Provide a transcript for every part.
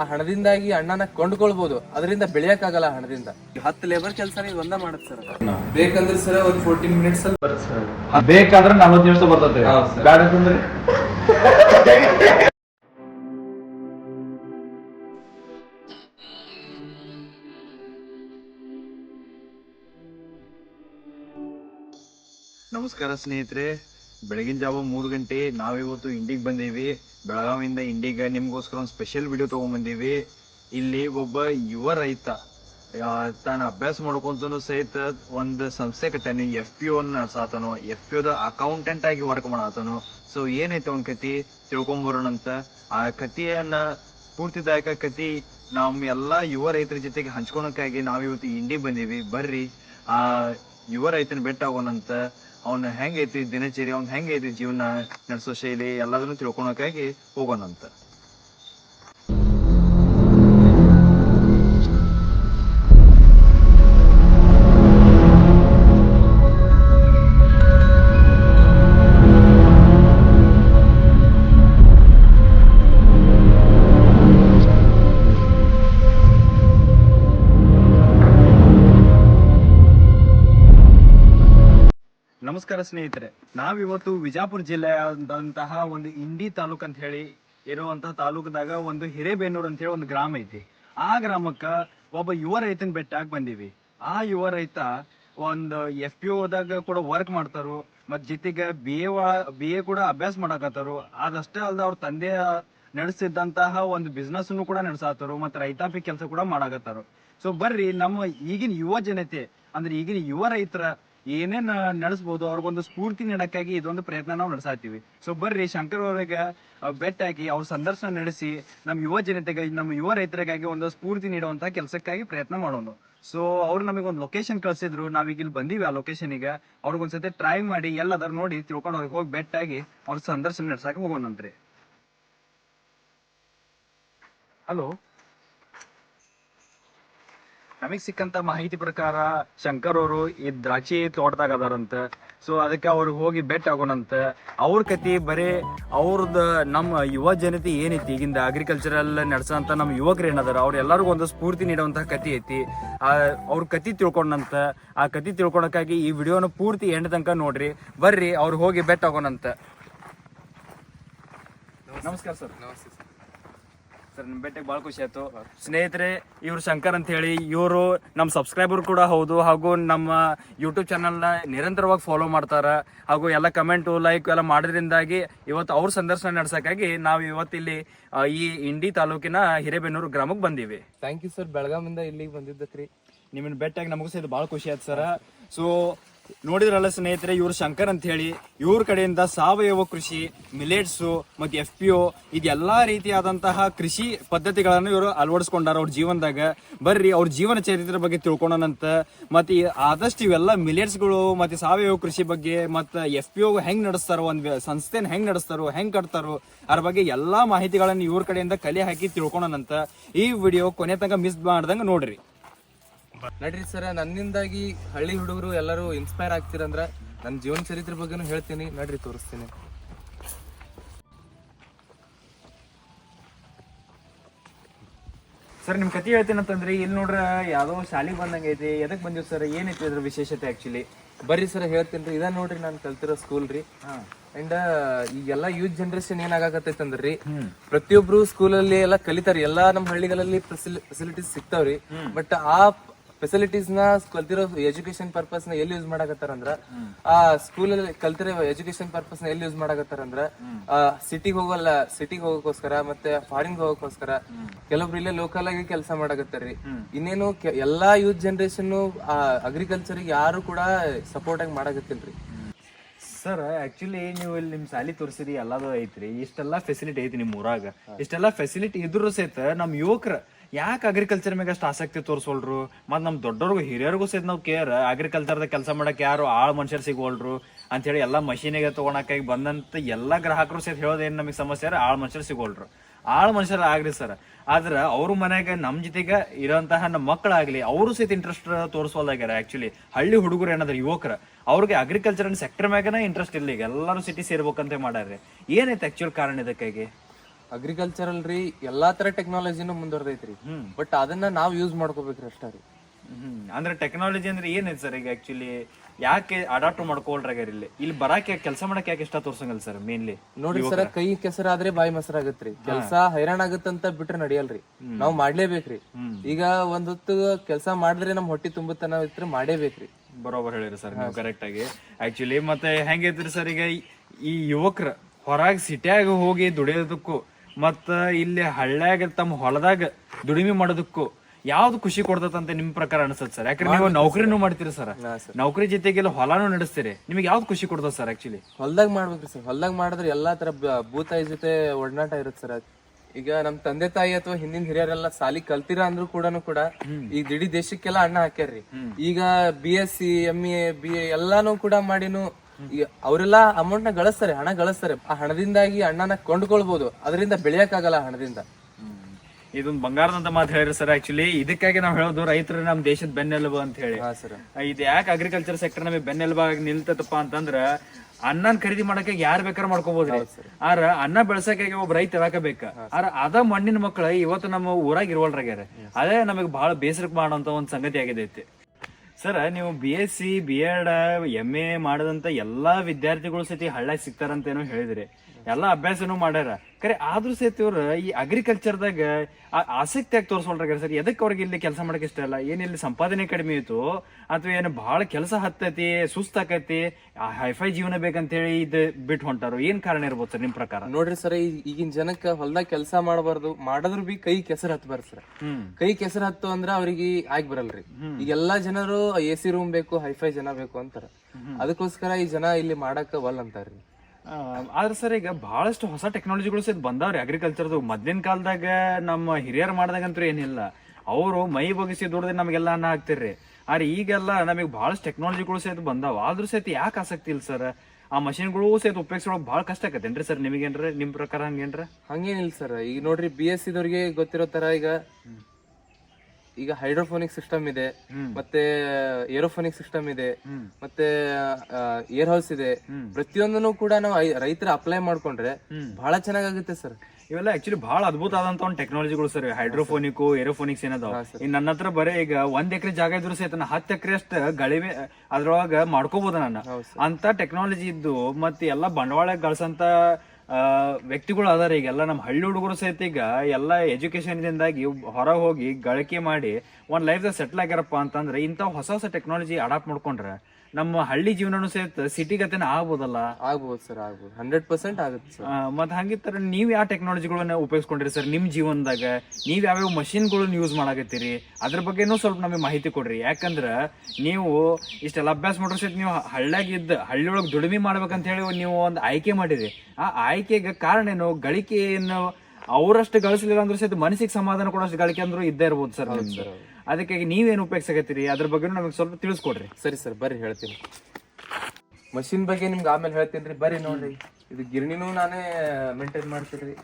ಆ ಹಣದಿಂದಾಗಿ ಅಣ್ಣನ ಕೊಂಡ್ಕೊಳ್ಬಹುದು ಅದರಿಂದ ಬೆಳೆಯಕ್ಕಾಗಲ್ಲ ಹಣದಿಂದ. ಹತ್ ಲೇಬರ್ ಕೆಲಸ ಒಂದ ಮಾಡುತ್ತೆ ಸರ್ ಬೇಕಂದ್ರೆ ಸರ್ ಒಂದ್ ಫೋರ್ಟೀನ್ ಮಿನಿಟ್ಸ್ ಅಲ್ಲಿ ಬರುತ್ತೆ ಸರ್ ಬೇಕಾದ್ರೆ ನಲವತ್ತು ನಿಮಿಷ ಬರ್ತದೆ. ಅಂತಂದ್ರೆ? ನಮಸ್ಕಾರ ಸ್ನೇಹಿತರೆ. ಬೆಳಗಿನ ಜಾವ ಮೂರು ಗಂಟೆ ನಾವಿವತ್ತು ಇಂಡಿಗೆ ಬಂದೀವಿ. ಬೆಳಗಾವಿಯಿಂದ ಇಂಡಿಗೆ ನಿಮಗೋಸ್ಕರ ಒಂದು ಸ್ಪೆಷಲ್ ವಿಡಿಯೋ ತೊಗೊಂಬಂದೀವಿ. ಇಲ್ಲಿ ಒಬ್ಬ ಯುವ ರೈತ ತಾನು ಅಭ್ಯಾಸ ಮಾಡ್ಕೊಂತನು ಸಹಿತ ಒಂದು ಸಂಸ್ಥೆ ಕಟ್ಟಾನೆ ಎಫ್ ಪಿ ಒನ್ ನಡ್ಸಾತನು. ಎಫ್ ಪಿ ಒದ ಅಕೌಂಟೆಂಟ್ ಆಗಿ ವರ್ಕ್ ಮಾಡಾತನು. ಸೊ ಏನೈತೆ ಅವ್ನ ಕತಿ ತಿಳ್ಕೊಂಬರೋಣಂತ ಆ ಕತಿಯನ್ನ ಪೂರ್ತಿದಾಯಕ ಕತಿ ನಮ್ ಎಲ್ಲಾ ಯುವ ರೈತರ ಜೊತೆಗೆ ಹಂಚ್ಕೊಳಕ್ಕಾಗಿ ನಾವಿವತ್ತು ಇಂಡಿ ಬಂದೀವಿ. ಬರ್ರಿ, ಆ, ಯುವ ರೈತನ ಬೆಟ್ಟ ಆಗೋಣಂತ ಅವ್ನ ಹೆಂಗೈತಿ ದಿನಚರಿ ಅವ್ನ ಹೆಂಗೈತಿ ಜೀವನ ನಡೆಸೋ ಶೈಲಿ ಎಲ್ಲದನ್ನು ತಿಳ್ಕೊಳಕಾಗಿ ಹೋಗೋಣಂತ. ನಮಸ್ಕಾರ ಸ್ನೇಹಿತರೆ. ನಾವಿವತ್ತು ವಿಜಾಪುರ ಜಿಲ್ಲೆಯಾದಂತಹ ಒಂದು ಇಂಡಿ ತಾಲೂಕ್ ಅಂತ ಹೇಳಿ ಇರುವಂತಹ ತಾಲೂಕದಾಗ ಒಂದು ಹಿರೇಬೇನೂರ್ ಅಂತ ಹೇಳಿ ಒಂದು ಗ್ರಾಮ ಐತಿ. ಆ ಗ್ರಾಮಕ್ಕ ಒಬ್ಬ ಯುವ ರೈತನ ಬೆಟ್ಟಾಗಿ ಬಂದೀವಿ. ಆ ಯುವ ರೈತ ಒಂದು ಎಫ್ ಪಿ ಓದಾಗ ಕೂಡ ವರ್ಕ್ ಮಾಡ್ತಾರು. ಮತ್ ಜೊತೆಗೆ ಬಿ ಎ ಬಿ ಎ ಕೂಡ ಅಭ್ಯಾಸ ಮಾಡಕತ್ತಾರು. ಅದಷ್ಟೇ ಅಲ್ಲದೆ ಅವ್ರ ತಂದೆ ನಡೆಸಿದಂತಹ ಒಂದು ಬಿಸ್ನೆಸ್ ಕೂಡ ನಡೆಸಾತಾರು ಮತ್ತೆ ರೈತಾಪಿ ಕೆಲಸ ಕೂಡ ಮಾಡಾಕತ್ತಾರು. ಸೊ ಬರ್ರಿ, ನಮ್ಮ ಈಗಿನ ಯುವ ಜನತೆ, ಅಂದ್ರೆ ಈಗಿನ ಯುವ ರೈತರ ಏನೇನ್ ನಡೆಸಬಹುದು ಅವ್ರಿಗೊಂದು ಸ್ಫೂರ್ತಿ ನೀಡಕ್ಕಾಗಿ ಇದೊಂದು ಪ್ರಯತ್ನ ನಾವು ನಡೆಸಾತೀವಿ ಸೊ ಬರ್ರಿ, ಶಂಕರ್ ಅವರಿಗೆ ಬೆಟ್ಟಾಗಿ ಅವ್ರ ಸಂದರ್ಶನ ನಡೆಸಿ ನಮ್ಮ ಯುವ ಜನತೆಗಾಗಿ ನಮ್ಮ ಯುವ ರೈತರಿಗಾಗಿ ಒಂದು ಸ್ಫೂರ್ತಿ ನೀಡುವಂತ ಕೆಲಸಕ್ಕಾಗಿ ಪ್ರಯತ್ನ ಮಾಡೋಣ ಸೊ ಅವ್ರು ನಮಗೆ ಒಂದು ಲೊಕೇಶನ್ ಕಳ್ಸಿದ್ರು, ನಾವೀಗ ಇಲ್ಲಿ ಬಂದೀವಿ ಆ ಲೊಕೇಶನ್ ಈಗ. ಅವ್ರಿಗೊಂದ್ಸತಿ ಟ್ರೈ ಮಾಡಿ, ಎಲ್ಲದಾರ ನೋಡಿ ತಿಳ್ಕೊಂಡು ಅವ್ರಿಗೆ ಹೋಗಿ ಬೆಟ್ಟಾಗಿ ಅವ್ರ ಸಂದರ್ಶನ ನಡೆಸಕ್ಕೆ ಹೋಗೋಣಂತ್ರಿ. ಹಲೋ ನಮಗ್ ಸಿಕ್ಕಂತ ಮಾಹಿತಿ ಪ್ರಕಾರ ಶಂಕರ್ ಅವರು ಈ ದ್ರಾಕ್ಷಿ ತೋಟದಾಗ ಅದಾರಂತ. ಸೊ ಅದಕ್ಕೆ ಅವ್ರು ಹೋಗಿ ಬೆಟ್ ಆಗೋಣಂತ. ಅವ್ರ ಕತಿ ಬರೀ ಅವ್ರದ್ದು ನಮ್ಮ ಯುವ ಜನತೆ ಏನೈತಿ, ಈಗಿಂದ ಅಗ್ರಿಕಲ್ಚರಲ್ ನಡೆಸಂತ ನಮ್ಮ ಯುವಕರು ಏನದಾರ, ಅವ್ರು ಎಲ್ಲರಿಗೂ ಒಂದು ಸ್ಫೂರ್ತಿ ನೀಡುವಂತಹ ಕತಿ ಐತಿ. ಆ, ಅವ್ರ ಕತಿ ತಿಳ್ಕೊಂಡಂತ, ಆ ಕತಿ ತಿಳ್ಕೊಳಕ್ಕಾಗಿ ಈ ವಿಡಿಯೋನ ಪೂರ್ತಿ ಎಂಡ್ ತನಕ ನೋಡ್ರಿ. ಬರ್ರಿ, ಅವ್ರು ಹೋಗಿ ಬೆಟ್ ಆಗೋಣಂತ. ನಮಸ್ಕಾರ ಸರ್. ನಮಸ್ತೆ ಸರ್ ನಿಮ್ಮ ಭೇಟಿಗೆ ಭಾಳ ಖುಷಿ ಆಯ್ತು. ಸ್ನೇಹಿತರೆ ಇವ್ರು ಶಂಕರ್ ಅಂತ ಹೇಳಿ ಇವರು ನಮ್ಮ ಸಬ್ಸ್ಕ್ರೈಬರ್ ಕೂಡ ಹೌದು ಹಾಗೂ ನಮ್ಮ ಯೂಟ್ಯೂಬ್ ಚಾನಲ್ನ ನಿರಂತರವಾಗಿ ಫಾಲೋ ಮಾಡ್ತಾರೆ ಹಾಗೂ ಎಲ್ಲ ಕಮೆಂಟು ಲೈಕ್ ಎಲ್ಲ ಮಾಡೋದ್ರಿಂದಾಗಿ ಇವತ್ತು ಅವ್ರ ಸಂದರ್ಶನ ನಡ್ಸಕ್ಕಾಗಿ ನಾವು ಇವತ್ತಿಲ್ಲಿ ಈ ಇಂಡಿ ತಾಲೂಕಿನ ಹಿರೇಬೆನ್ನೂರು ಗ್ರಾಮಕ್ಕೆ ಬಂದೀವಿ. ಥ್ಯಾಂಕ್ ಯು ಸರ್ ಬೆಳಗಾವಿಂದ ಇಲ್ಲಿಗೆ ಬಂದಿದ್ದಕ್ರಿ. ನಿಮ್ಮನ್ನ ಭೇಟಿಯಾಗಿ ನಮಗೂ ಇದು ಭಾಳ ಖುಷಿ ಆಯ್ತು ಸರ್ ಸೊ ನೋಡಿದ್ರಲ್ಲ ಸ್ನೇಹಿತರೆ, ಇವ್ರು ಶಂಕರ್ ಅಂತ ಹೇಳಿ, ಇವ್ರ ಕಡೆಯಿಂದ ಸಾವಯವ ಕೃಷಿ, ಮಿಲೆಟ್ಸು, ಮತ್ತೆ ಎಫ್ ಪಿ ಒ ಇದೆಲ್ಲಾ ರೀತಿಯಾದಂತಹ ಕೃಷಿ ಪದ್ಧತಿಗಳನ್ನು ಇವರು ಅಳವಡಿಸ್ಕೊಂಡಾರ ಅವ್ರ ಜೀವನದಾಗ. ಬರ್ರಿ, ಅವ್ರ ಜೀವನ ಚರಿತ್ರೆ ಬಗ್ಗೆ ತಿಳ್ಕೊಳ್ಳೋಣಂತ ಮತ್ತೆ ಆದಷ್ಟು ಇವೆಲ್ಲ ಮಿಲೆಟ್ಸ್ಗಳು, ಮತ್ತೆ ಸಾವಯವ ಕೃಷಿ ಬಗ್ಗೆ, ಮತ್ತು ಎಫ್ ಪಿ ಒ ಹೆಂಗೆ ನಡೆಸ್ತಾರೋ, ಒಂದು ಸಂಸ್ಥೆನ ಹೆಂಗೆ ನಡೆಸ್ತಾರೋ, ಹೆಂಗೆ ಕಟ್ತಾರೋ, ಅದ್ರ ಬಗ್ಗೆ ಎಲ್ಲಾ ಮಾಹಿತಿಗಳನ್ನು ಇವ್ರ ಕಡೆಯಿಂದ ಕಲೆ ಹಾಕಿ ತಿಳ್ಕೊಳ್ಳೋಣಂತ ಈ ವಿಡಿಯೋ ಕೊನೆ ತನಕ ಮಿಸ್ ಮಾಡ್ದಂಗ ನೋಡ್ರಿ. ನಡ್ರಿ ಸರ್ ನನ್ನಿಂದಾಗಿ ಹಳ್ಳಿ ಹುಡುಗರು ಎಲ್ಲರೂ ಇನ್ಸ್ಪೈರ್ ಆಗ್ತೀರಂದ್ರ ನನ್ನ ಜೀವನ ಚರಿತ್ರೆ ಬಗ್ಗೆನೂ ಹೇಳ್ತೀನಿ. ನಡ್ರಿ ತೋರಿಸ್ತೀನಿ. ಸರ್ ನಿಮ್ ಕತಿ ಹೇಳ್ತೀನಂತಂದ್ರೆ ಇಲ್ಲಿ ನೋಡ್ರ ಯಾವ್ದೋ ಶಾಲೆಗೆ ಬಂದಂಗ ಐತಿ. ಎದಕ್ ಬಂದಿವ್ ಸರ್? ಏನೈತಿ ಅದ್ರ ವಿಶೇಷತೆ ಆಕ್ಚುಲಿ ಬರ್ರಿ ಸರ್ ಹೇಳ್ತೀನಿ ಇದ ನೋಡ್ರಿ ನಾನು ಕಲ್ತಿರೋ ಸ್ಕೂಲ್ ರೀ. ಅಂಡ್ ಈಗೆಲ್ಲ ಯೂತ್ ಜನರೇಷನ್ ಏನಾಗತ್ತೈತೆ ಅಂದ್ರಿ ಪ್ರತಿಯೊಬ್ರು ಸ್ಕೂಲಲ್ಲಿ ಎಲ್ಲ ಕಲಿತಾರಿ. ಎಲ್ಲಾ ನಮ್ಮ ಹಳ್ಳಿಗಳಲ್ಲಿ ಫೆಸಿಲಿಟೀಸ್ ಸಿಗ್ತಾವ್ರಿ. ಬಟ್ ಆ ಫೆಸಿಲಿಟೀಸ್ನ ಕಲ್ತಿರೋ ಎಜುಕೇಶನ್ ಪರ್ಪಸ್ನ ಎಲ್ಲಿ ಯೂಸ್ ಮಾಡಕತ್ತಾರ ಅಂದ್ರ ಆ ಸ್ಕೂಲ್ ಅಲ್ಲಿ ಕಲ್ತಿರೋ ಎಜುಕೇಶನ್ ಪರ್ಪಸ್ನ ಎಲ್ಲಿ ಯೂಸ್ ಮಾಡಕತ್ತಾರ ಅಂದ್ರ ಸಿಟಿಗೆ ಹೋಗಲ್ಲ ಸಿಟಿಗೆ ಹೋಗೋಕೋಸ್ಕರ ಮತ್ತೆ ಫಾರಿನ್ ಹೋಗೋಕೋಸ್ಕರ ಕೆಲವೊಬ್ರು ಇಲ್ಲೇ ಲೋಕಲ್ ಆಗಿ ಕೆಲಸ ಮಾಡಕತ್ತಾರ್ರಿ. ಇನ್ನೇನು ಎಲ್ಲಾ ಯೂತ್ ಜನರೇಷನ್ ಅಗ್ರಿಕಲ್ಚರ್ ಯಾರು ಕೂಡ ಸಪೋರ್ಟ್ ಆಗಿ ಮಾಡಕತ್ತಿಲ್ರಿ. ಸರ್ ಆಕ್ಚುಲಿ ನೀವು ಇಲ್ಲಿ ನಿಮ್ ಸಾಲಿ ತೋರಿಸಿರಿ ಎಲ್ಲದೂ ಐತ್ರಿ. ಇಷ್ಟೆಲ್ಲಾ ಫೆಸಿಲಿಟಿ ಐತಿ ನಿಮ್ ಊರಾಗ. ಇಷ್ಟೆಲ್ಲಾ ಫೆಸಿಲಿಟಿ ಇದ್ರು ಸಹಿತ ನಮ್ ಯುವಕರ ಯಾಕೆ ಅಗ್ರಿಕಲ್ಚರ್ ಮ್ಯಾಗ ಅಷ್ಟು ಆಸಕ್ತಿ ತೋರಿಸೋಲ್ರು? ಮತ್ತು ನಮ್ಮ ದೊಡ್ಡವ್ರಿಗೂ ಹಿರಿಯರಿಗೂ ಸಹಿತ ನಾವು ಕೇರ್ ಅಗ್ರಿಕಲ್ಚರ್ದಾಗ ಕೆಲಸ ಮಾಡಕ್ ಯಾರು ಆಳು ಮನುಷ್ಯರು ಸಿಗೋಲ್ರು ಅಂತ ಹೇಳಿ ಎಲ್ಲಾ ಮಷೀನಿಗೆ ತಗೊಳಕಾಗಿ ಬಂದಂತ ಎಲ್ಲಾ ಗ್ರಾಹಕರು ಸಹಿತ ಹೇಳೋದೇನು ನಮಗೆ ಸಮಸ್ಯೆ ಆಳು ಮನುಷ್ಯರು ಸಿಗೋಲ್ರು. ಆಳು ಮನುಷ್ಯರು ಆಗ್ರಿ ಸರ್. ಆದ್ರೆ ಅವ್ರ ಮನೆಗೆ ನಮ್ಮ ಜೊತೆಗೆ ಇರೋಂತಹ ನಮ್ಮ ಮಕ್ಕಳಾಗ್ಲಿ ಅವರು ಸಹಿತ ಇಂಟ್ರೆಸ್ಟ್ ತೋರಿಸೋದಾಗ್ಯಾರ ಆ್ಯಕ್ಚುಲಿ ಹಳ್ಳಿ ಹುಡುಗರು ಏನಾದ್ರು ಯುವಕರ, ಅವ್ರಿಗೆ ಅಗ್ರಿಕಲ್ಚರ್ ಸೆಕ್ಟರ್ ಮ್ಯಾಗನೇ ಇಂಟ್ರೆಸ್ಟ್ ಇಲ್ಲ ಈಗ ಎಲ್ಲರೂ ಸಿಟಿ ಸೇರ್ಬೇಕಂತ ಮಾಡ್ಯಾರ್ರಿ. ಏನೈತೆ ಆಕ್ಚುಲ್ ಕಾರಣ ಇದಕ್ಕಾಗಿ? ಅಗ್ರಿಕಲ್ಚರಲ್ ರೀ ಎಲ್ಲಾ ತರ ಟೆಕ್ನಾಲಜಿನು ಮುಂದುವರ್ದೈತ್ರಿ. ಬಟ್ ಅದನ್ನ ನಾವ್ ಯೂಸ್ ಮಾಡ್ಕೋಬೇಕ್ರಿ ಅಷ್ಟ ರೀ. ಹ್ಮ್. ಅಂದ್ರೆ ಟೆಕ್ನಾಲಜಿ ಅಂದ್ರೆ ಏನೈತೆ ಸರ್ ಈಗ ಆಕ್ಚುಲಿ ಯಾಕೆ ಅಡಾಪ್ಟ್ ಮಾಡ್ಕೊಳ್ರಾಗ್ಯಾರ ಇಲ್ಲಿ? ಇಲ್ಲಿ ಬರಾಕೆ ಕೆಲಸ ಮಾಡಕ್ ಯಾಕೆ ಇಷ್ಟ ತೋರ್ಸಂಗಲ್ಲ ಸರ್ ಮೇನ್ಲಿ ನೋಡ್ರಿ ಸರ್ ಕೈ ಕೆಸರಾದ್ರೆ ಬಾಯಿ ಮೊಸರಾಗತ್ರಿ ಕೆಲಸ ಹೈರಾಣ ಆಗತ್ತಂತ ಬಿಟ್ರೆ ನಡೆಯಲ್ರಿ. ನಾವ್ ಮಾಡ್ಲೇಬೇಕ್ರಿ. ಈಗ ಒಂದೊತ್ತು ಕೆಲಸ ಮಾಡಿದ್ರೆ ನಮ್ ಹೊಟ್ಟಿ ತುಂಬುತ್ತನ ಇದ್ರೆ ಮಾಡೇಬೇಕ್ರಿ ಬರೋಬರ್ ಹೇಳಿರಿ ಸರ್ ನೀವು ಕರೆಕ್ಟ್ ಆಗಿ. ಆಕ್ಚುಲಿ ಮತ್ತೆ ಹೆಂಗೈತ್ರಿ ಸರ್ ಈಗ ಈ- ಯುವಕ್ರ ಹೊರಗ್ ಸಿಟ್ಯಾಗ ಹೋಗಿ ದುಡಿಯೋದಕ್ಕೂ ಮತ್ತ ಇಲ್ಲಿ ಹಳ್ಳ್ಯಾಗ ತಮ್ಮ ಹೊಲದಾಗ ದುಡಿಮೆ ಮಾಡೋದಕ್ಕೂ ಯಾವ್ದು ಖುಷಿ ಕೊಡ್ತದಂತ ನಿಮ್ ಪ್ರಕಾರ ಅನ್ಸತ್ ಸರ್? ಯಾಕಂದ್ರೆ ನೀವು ನೌಕರಿನೂ ಮಾಡ್ತೀರಿ ಸರ್. ನೌಕರಿ ಜೊತೆಗೆ ನೌಕರಿ ಜೊತೆಗೆಲ್ಲ ಹೊಲಾನು ನಡೆಸ್ತೀರಿ. ನಿಮ್ಗೆ ಯಾವ್ದು ಖುಷಿ ಕೊಡ್ತದ ಸರ್ ಆಕ್ಚುಲಿ ಹೊಲ್ದಾಗ ಮಾಡ್ಬೇಕ್ರಿ ಸರ್. ಹೊಲ್ದಾಗ ಮಾಡಿದ್ರೆ ಎಲ್ಲಾ ತರ ಭೂತಾಯಿ ಜೊತೆ ಒಡನಾಟ ಇರುತ್ತೆ ಸರ್ ಈಗ ನಮ್ ತಂದೆ ತಾಯಿ ಅಥವಾ ಹಿಂದಿನ ಹಿರಿಯರೆಲ್ಲ ಸಾಲಿ ಕಲ್ತಿರ ಅಂದ್ರೂ ಕೂಡ ಕೂಡ ಈ ದಿಢೀ ದೇಶಕ್ಕೆಲ್ಲ ಅಣ್ಣ ಹಾಕ್ಯಾರ್ರಿ. ಈಗ B S C M A B A ಎಲ್ಲಾನು ಕೂಡ ಮಾಡಿನು ಈಗ ಅವರೆಲ್ಲ ಅಮೌಂಟ್ನ ಗಳಿಸ್ತಾರೆ ಹಣ ಗಳಿಸ್ತಾರೆ. ಆ ಹಣದಿಂದಾಗಿ ಅಣ್ಣನ ಕೊಂಡ್ಕೊಳ್ಬಹುದು ಅದರಿಂದ ಬೆಳೆಯಕ್ಕಾಗಲ್ಲ ಆಗಲ್ಲ ಹಣದಿಂದ. ಇದೊಂದು ಬಂಗಾರದಂತ ಮಾತು ಹೇಳಿರಿ ಸರ್ ಆಕ್ಚುಲಿ ಇದಕ್ಕಾಗಿ ನಾವು ಹೇಳೋದು ರೈತರು ನಮ್ಮ ದೇಶದ ಬೆನ್ನೆಲುಬು ಅಂತ ಹೇಳಿ. ಸರ್. ಇದು ಯಾಕೆ ಅಗ್ರಿಕಲ್ಚರ್ ಸೆಕ್ಟರ್ ನಮಗೆ ಬೆನ್ನೆಲುಬಾಗಿ ನಿಲ್ತದಪ್ಪ ಅಂತಂದ್ರ ಅನ್ನನ್ ಖರೀದಿ ಮಾಡಕ್ಕೆ ಯಾರ್ ಬೇಕಾದ್ರೂ ಮಾಡ್ಕೋಬಹುದ್ರಿ ಆರ ಅನ್ನ ಬೆಳ್ಸಕ್ಕೆ ಒಬ್ಬ ರೈತ ಬೇಕ? ಆರ ಅದ ಮಣ್ಣಿನ ಮಕ್ಕಳ ಇವತ್ತು ನಮ್ಮ ಊರಾಗ ಇರುವಲ್ರಾಗ್ಯಾರ. ಅದೇ ನಮಗೆ ಬಹಳ ಬೇಸರಕ್ಕೆ ಮಾಡುವಂತ ಒಂದ್ ಸಂಗತಿ ಆಗೈತಿ ಸರ್, ನೀವು B S C B Ed M A ಮಾಡದಂತ ಎಲ್ಲಾ ವಿದ್ಯಾರ್ಥಿಗಳು ಸತಿ ಹಳ್ಳ ಸಿಗ್ತಾರಂತೇನೋ ಹೇಳಿದ್ರಿ. ಎಲ್ಲಾ ಅಭ್ಯಾಸನೂ ಮಾಡ್ಯಾರ. ಕರೆ ಆದ್ರೂ ಸಹಿತ ಇವ್ರ ಈ ಅಗ್ರಿಕಲ್ಚರ್ದಾಗ ಆಸಕ್ತಿ ಆಗಿ ತೋರ್ಸ್ಕೊಳ್ರಾಗ್ಯಾರ ಸರ್ ಎದಕ್ಕೆ ಅವ್ರಿಗೆ ಇಲ್ಲಿ ಕೆಲಸ ಮಾಡಕ್ ಇಷ್ಟ ಇಲ್ಲ? ಏನ್ ಇಲ್ಲಿ ಸಂಪಾದನೆ ಕಡಿಮೆ ಇತ್ತು ಅಥವಾ ಏನು ಬಹಳ ಕೆಲಸ ಹತ್ತೈತಿ ಸುಸ್ತಾಕೈತಿ ಹೈಫೈ ಜೀವನ ಬೇಕಂತೇಳಿ ಇದ್ ಬಿಟ್ಟು ಹೊಂಟಾರು. ಏನ್ ಕಾರಣ ಇರ್ಬೋದು ಸರ್ ನಿಮ್ ಪ್ರಕಾರ? ನೋಡ್ರಿ ಸರ್ ಈಗಿನ ಜನಕ್ಕ ಹೊಲ್ದಾಗ ಕೆಲಸ ಮಾಡಬಾರ್ದು. ಮಾಡಿದ್ರು ಬಿ ಕೈ ಕೆಸರು ಹತ್ಬಾರ್ದು ಸರ್. ಕೈ ಕೆಸರು ಹತ್ತು ಅಂದ್ರ ಅವ್ರಿಗೆ ಆಗಿ ಬರಲ್ರಿ. ಈಗ ಎಲ್ಲಾ ಜನರು ಎ ಸಿ ರೂಮ್ ಬೇಕು ಹೈಫೈ ಜನ ಬೇಕು ಅಂತಾರ. ಅದಕ್ಕೋಸ್ಕರ ಈ ಜನ ಇಲ್ಲಿ ಮಾಡಾಕ ಒಲ್ ಅಂತಾರ್ರಿ. ಆದ್ರೆ ಸರ್ ಈಗ ಬಹಳಷ್ಟು ಹೊಸ ಟೆಕ್ನಾಲಜಿಗಳು ಸಹಿತ ಬಂದಾವ್ರಿ. ಅಗ್ರಿಕಲ್ಚರ್ದು ಮೊದ್ಲಿನ ಕಾಲದಾಗ ನಮ್ಮ ಹಿರಿಯರ್ ಮಾಡ್ದಾಗಂತೂ ಏನಿಲ್ಲ. ಅವರು ಮೈ ಬೊಗಿಸಿ ದುಡ್ದು ನಮಗೆಲ್ಲ ಅನ್ನ ಹಾಕ್ತಿರ್ರಿ. ಆದ್ರೆ ಈಗೆಲ್ಲ ನಮಗೆ ಬಹಳಷ್ಟು ಟೆಕ್ನಾಲಜಿಗಳು ಸಹಿತ ಬಂದಾವ. ಆದ್ರೂ ಸಹಿತ ಯಾಕೆ ಆಸಕ್ತಿ ಇಲ್ಲ ಸರ್? ಆ ಮಷಿನ್ಗಳು ಸಹಿತ ಉಪಯೋಗಿಸೋಕ್ ಬಹಳ ಕಷ್ಟ ಆಕತ್ತೇನ್ರಿ ಸರ್ ನಿಮಗೇನ್ರಿ? ನಿಮ್ ಪ್ರಕಾರ ಹಂಗೇನ್ರ? ಹಂಗೇನಿಲ್ಲ ಸರ್. ಈಗ ನೋಡ್ರಿ ಬಿ ಎಸ್ ಸಿದವ್ರಿಗೆ ಗೊತ್ತಿರೋ ತರ ಈಗ ಈಗ ಹೈಡ್ರೋಫೋನಿಕ್ ಸಿಸ್ಟಮ್ ಇದೆ ಮತ್ತೆ ಏರೋಫೋನಿಕ್ ಸಿಸ್ಟಮ್ ಇದೆ ಮತ್ತೆ ಏರ್ ಹೌಸ್ ಇದೆ. ಪ್ರತಿಯೊಂದನ್ನು ಕೂಡ ನಾವು ರೈತರ ಅಪ್ಲೈ ಮಾಡ್ಕೊಂಡ್ರೆ ಬಹಳ ಚೆನ್ನಾಗಾಗುತ್ತೆ ಸರ್. ಇವೆಲ್ಲ ಆಕ್ಚುಲಿ ಬಹಳ ಅದ್ಭುತ ಆದಂತ ಒಂದು ಟೆಕ್ನಾಲಜಿಗಳು ಸರ್. ಹೈಡ್ರೋಫೋನಿಕ್ ಏರೋಫೋನಿಕ್ಸ್ ಏನದಾವ. ಇನ್ ನನ್ನ ಹತ್ರ ಬರೇ ಈಗ ಒಂದ್ ಎಕರೆ ಜಾಗ ಇದ್ರು ಸಹಿತ ಹತ್ತು ಎಕರೆ ಅಷ್ಟು ಗಳಿವೆ ಅದ್ರೊಳಗ ಮಾಡ್ಕೋಬಹುದು ನನ್ನ. ಅಂತ ಟೆಕ್ನಾಲಜಿ ಇದ್ದು ಮತ್ತೆ ಎಲ್ಲಾ ಬಂಡವಾಳ ಗಳಿಸಂತ ವ್ಯಕ್ತಿಗಳು ಅದಾರ. ಈಗ ಎಲ್ಲ ನಮ್ಮ ಹಳ್ಳಿ ಹುಡುಗರು ಸಹಿತ ಈಗ ಎಲ್ಲ ಎಜುಕೇಶನ್ ದಿಂದಾಗಿ ಹೊರ ಹೋಗಿ ಗಳಿಕೆ ಮಾಡಿ ಒಂದು ಲೈಫ್ ಸೆಟ್ಲ್ ಆಗ್ಯಾರಪ್ಪ ಅಂತಂದ್ರೆ ಇಂಥ ಹೊಸ ಹೊಸ ಟೆಕ್ನಾಲಜಿ ಅಡಾಪ್ಟ್ ಮಾಡ್ಕೊಂಡ್ರೆ ನಮ್ಮ ಹಳ್ಳಿ ಜೀವನನು ಸಹಿತ ಸಿಟಿ ಗತೆನ ಆಗ್ಬೋದಲ್ಲ? ಆಗ್ಬೋದು ಸರ್ ಆಗ್ಬೋದು. ಹಂಡ್ರೆಡ್ ಪರ್ಸೆಂಟ್ ಆಗುತ್ತೆ ಸರ್. ಮತ್ತೆ ಹಂಗಿತ್ತರ ನೀವ್ ಯಾವ ಟೆಕ್ನಾಲಜಿಗಳನ್ನ ಉಪಯೋಗಿಸ್ಕೊಂಡ್ರಿ ಸರ್? ನಿಮ್ ಜೀವನದಾಗ ನೀವ್ ಯಾವ್ಯಾವ ಮಷಿನ್ಗಳನ್ನ ಯೂಸ್ ಮಾಡಾಕತ್ತೀರಿ? ಅದ್ರ ಬಗ್ಗೆನೂ ಸ್ವಲ್ಪ ನಮಗೆ ಮಾಹಿತಿ ಕೊಡ್ರಿ. ಯಾಕಂದ್ರ ನೀವು ಇಷ್ಟೆಲ್ಲ ಅಭ್ಯಾಸ ಮಾಡ್ರ ಸಹಿತ ನೀವು ಹಳ್ಳ್ಯಾಗಿದ್ದ ಹಳ್ಳಿಯೊಳಗೆ ದುಡಿಮೆ ಮಾಡ್ಬೇಕಂತ ಹೇಳಿ ನೀವು ಒಂದು ಆಯ್ಕೆ ಮಾಡಿರಿ. ಆ ಆಯ್ಕೆಗೆ ಕಾರಣ ಏನು? ಗಳಿಕೆಯನ್ನು ಅವರಷ್ಟು ಗಳಿಸಲಿಲ್ಲ ಅಂದ್ರೆ ಸಹಿತ ಮನಸ್ಸಿಗೆ ಸಮಾಧಾನ ಕೊಡೋಷ್ಟು ಗಳಿಕೆ ಅಂದ್ರೂ ಇದ್ದೇ ಇರ್ಬೋದು ಸರ್ ಅದಕ್ಕಾಗಿ ನೀವೇನು ಉಪಯೋಗಿಸಕತ್ತೀರಿ? ಅದ್ರ ಬಗ್ಗೆ ನಮಗೆ ಸ್ವಲ್ಪ ತಿಳಿಸ್ಕೊಡ್ರಿ. ಸರಿ ಸರ್ ಬರ್ರಿ ಹೇಳ್ತೀನಿ. ಮಷಿನ್ ಬಗ್ಗೆ ನಿಮ್ಗೆ ಆಮೇಲೆ ಹೇಳ್ತೀನಿ ರೀ. ಬರ್ರಿ ನೋಡ್ರಿ. ಇದು ಗಿರಣಿನೂ ನಾನೇ ಮೇಂಟೈನ್ ಮಾಡ್ತೀನಿ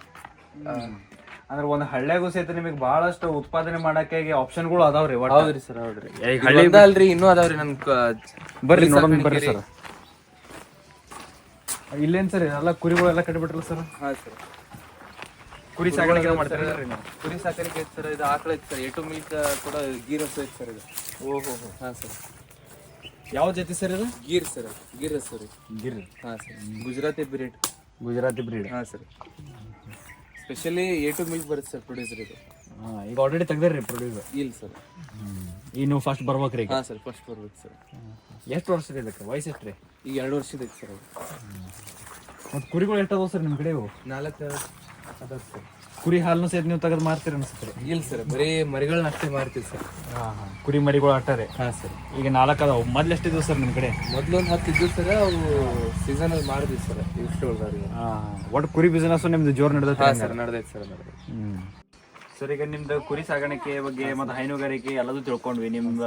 ಅಂದ್ರೆ ಒಂದು ಹಳ್ಳ್ಯಾಗೂ ಸಹಿತ ನಿಮಗೆ ಬಹಳಷ್ಟು ಉತ್ಪಾದನೆ ಮಾಡಕ್ಕೆ ಆಪ್ಷನ್ಗಳು ಅದಾವ್ರಿ. ಹೌದ್ರಿ ಸರ್ ಹೌದ್ರಿ. ಹಳ್ಳಿಯಿಂದ ಅಲ್ರಿ ಇನ್ನೂ ಅದಾವ್ರಿ ನನ್ ಬರ್ರಿ ನೋಡೋಣ ಬರ್ರಿ ಸರ್. ಇಲ್ಲೇನ್ ಸರ್ ಎಲ್ಲ ಕುರಿಗಳೆಲ್ಲ ಕಟ್ಬಿಟ್ರಲ್ಲ ಸರ್? ಹಾ ಸರ್. ಕುರಿ ಸಾಕಾಣಿಕೆ ಮಾಡ್ತಾರೆ? ಕುರಿ ಸಾಕಾಣಿಕೆ ಐತೆ ಸರ್ ಇದು ಆಕಳ ಐತೆ ಸರ್ ಎಟು ಮಿಲ್ಕ್ ಕೂಡ ಗೀರ್ ಹಸು ಐತೆ ಸರ್ ಇದು. ಓಹೋ ಹಾ ಸರ್. ಯಾವ ಜಾತಿ ಸರ್ ಇದು? ಗೀರ್ ಸರ್ ಗೀರ್ ಹಸು ರೀ ಗಿರ್. ಹಾ sir Gujarati breed Gujarati breed ಹಾ sir. Specially A two milk ಬರುತ್ತೆ ಸರ್ ಪ್ರೊಡ್ಯೂಸರ್ ಇದು. ಈಗ ಆಲ್ರೆಡಿ ತೆಗ್ದಾರ್ರಿ ಪ್ರೊಡ್ಯೂಸರ್ ಇಲ್ಲ ಸರ್. ಇನ್ನು ಫಸ್ಟ್ ಬರ್ಬೇಕ್ರಿ ಈಗ. ಹಾ ಸರ್ ಫಸ್ಟ್ ಬರ್ಬೇಕು ಸರ್. ಎಷ್ಟು ವರ್ಷದ ಇದಕ್ಕೆ? ವಯಸ್ಸು ರೀ? ಈಗ ಎರಡು ವರ್ಷದ ಐತೆ ಸರ್ ಮತ್ತು ಕುರಿಗಳು ಎಷ್ಟು ಅದಾವೆ ಸರ್ ನಿಮ್ಮ ಕಡೆ ಇವು? ನಾಲ್ಕು ಕುರಿ ಹಾಲನ್ನು ಸೇರಿ ನೀವು ತೆಗೆದು ಮಾರ್ತೀರಿ ಅನ್ಸುತ್ತೆ. ಇಲ್ಲ ಸರ್ ಬರೀ ಮರಿಗಳನ್ನ ಅಷ್ಟೇ ಮಾರ್ತೀವಿ ಸರ್. ಕುರಿ ಮರಿಗಳು ಆಟಾರೆ ಹಾ ಸರ್. ಈಗ ನಾಲ್ಕು ಅದಾವ. ಮೊದ್ಲು ಎಷ್ಟಿದ್ವು ಸರ್ ನಿಮ್ಮ ಕಡೆ? ಮೊದ್ಲೊಂದ್ ಹತ್ತು ಇದ್ದು ಸರ್ ಅವು ಸೀಸನಲ್ಲಿ ಮಾಡಿದ್ವಿ ಸರ್ ಇಷ್ಟು ಉಳ್ದಾವ್ರಿ ಒಟ್ಟು ಕುರಿ ಬಿಸಿನೆಸ್ ನಿಮ್ದು ಜೋರ್ ನಡೆದೈತೆ ಹಾ ಸರ್ ನಡೆದೈತೆ ಸರ್ ನಡೆದೈತೆ. ಸರ್ ಈಗ ನಿಮ್ದು ಕುರಿ ಸಾಗಾಣಿಕೆ ಬಗ್ಗೆ ಮತ್ತೆ ಹೈನುಗಾರಿಕೆ ಎಲ್ಲದೂ ತಿಳ್ಕೊಂಡ್ವಿ. ನಿಮ್ಮ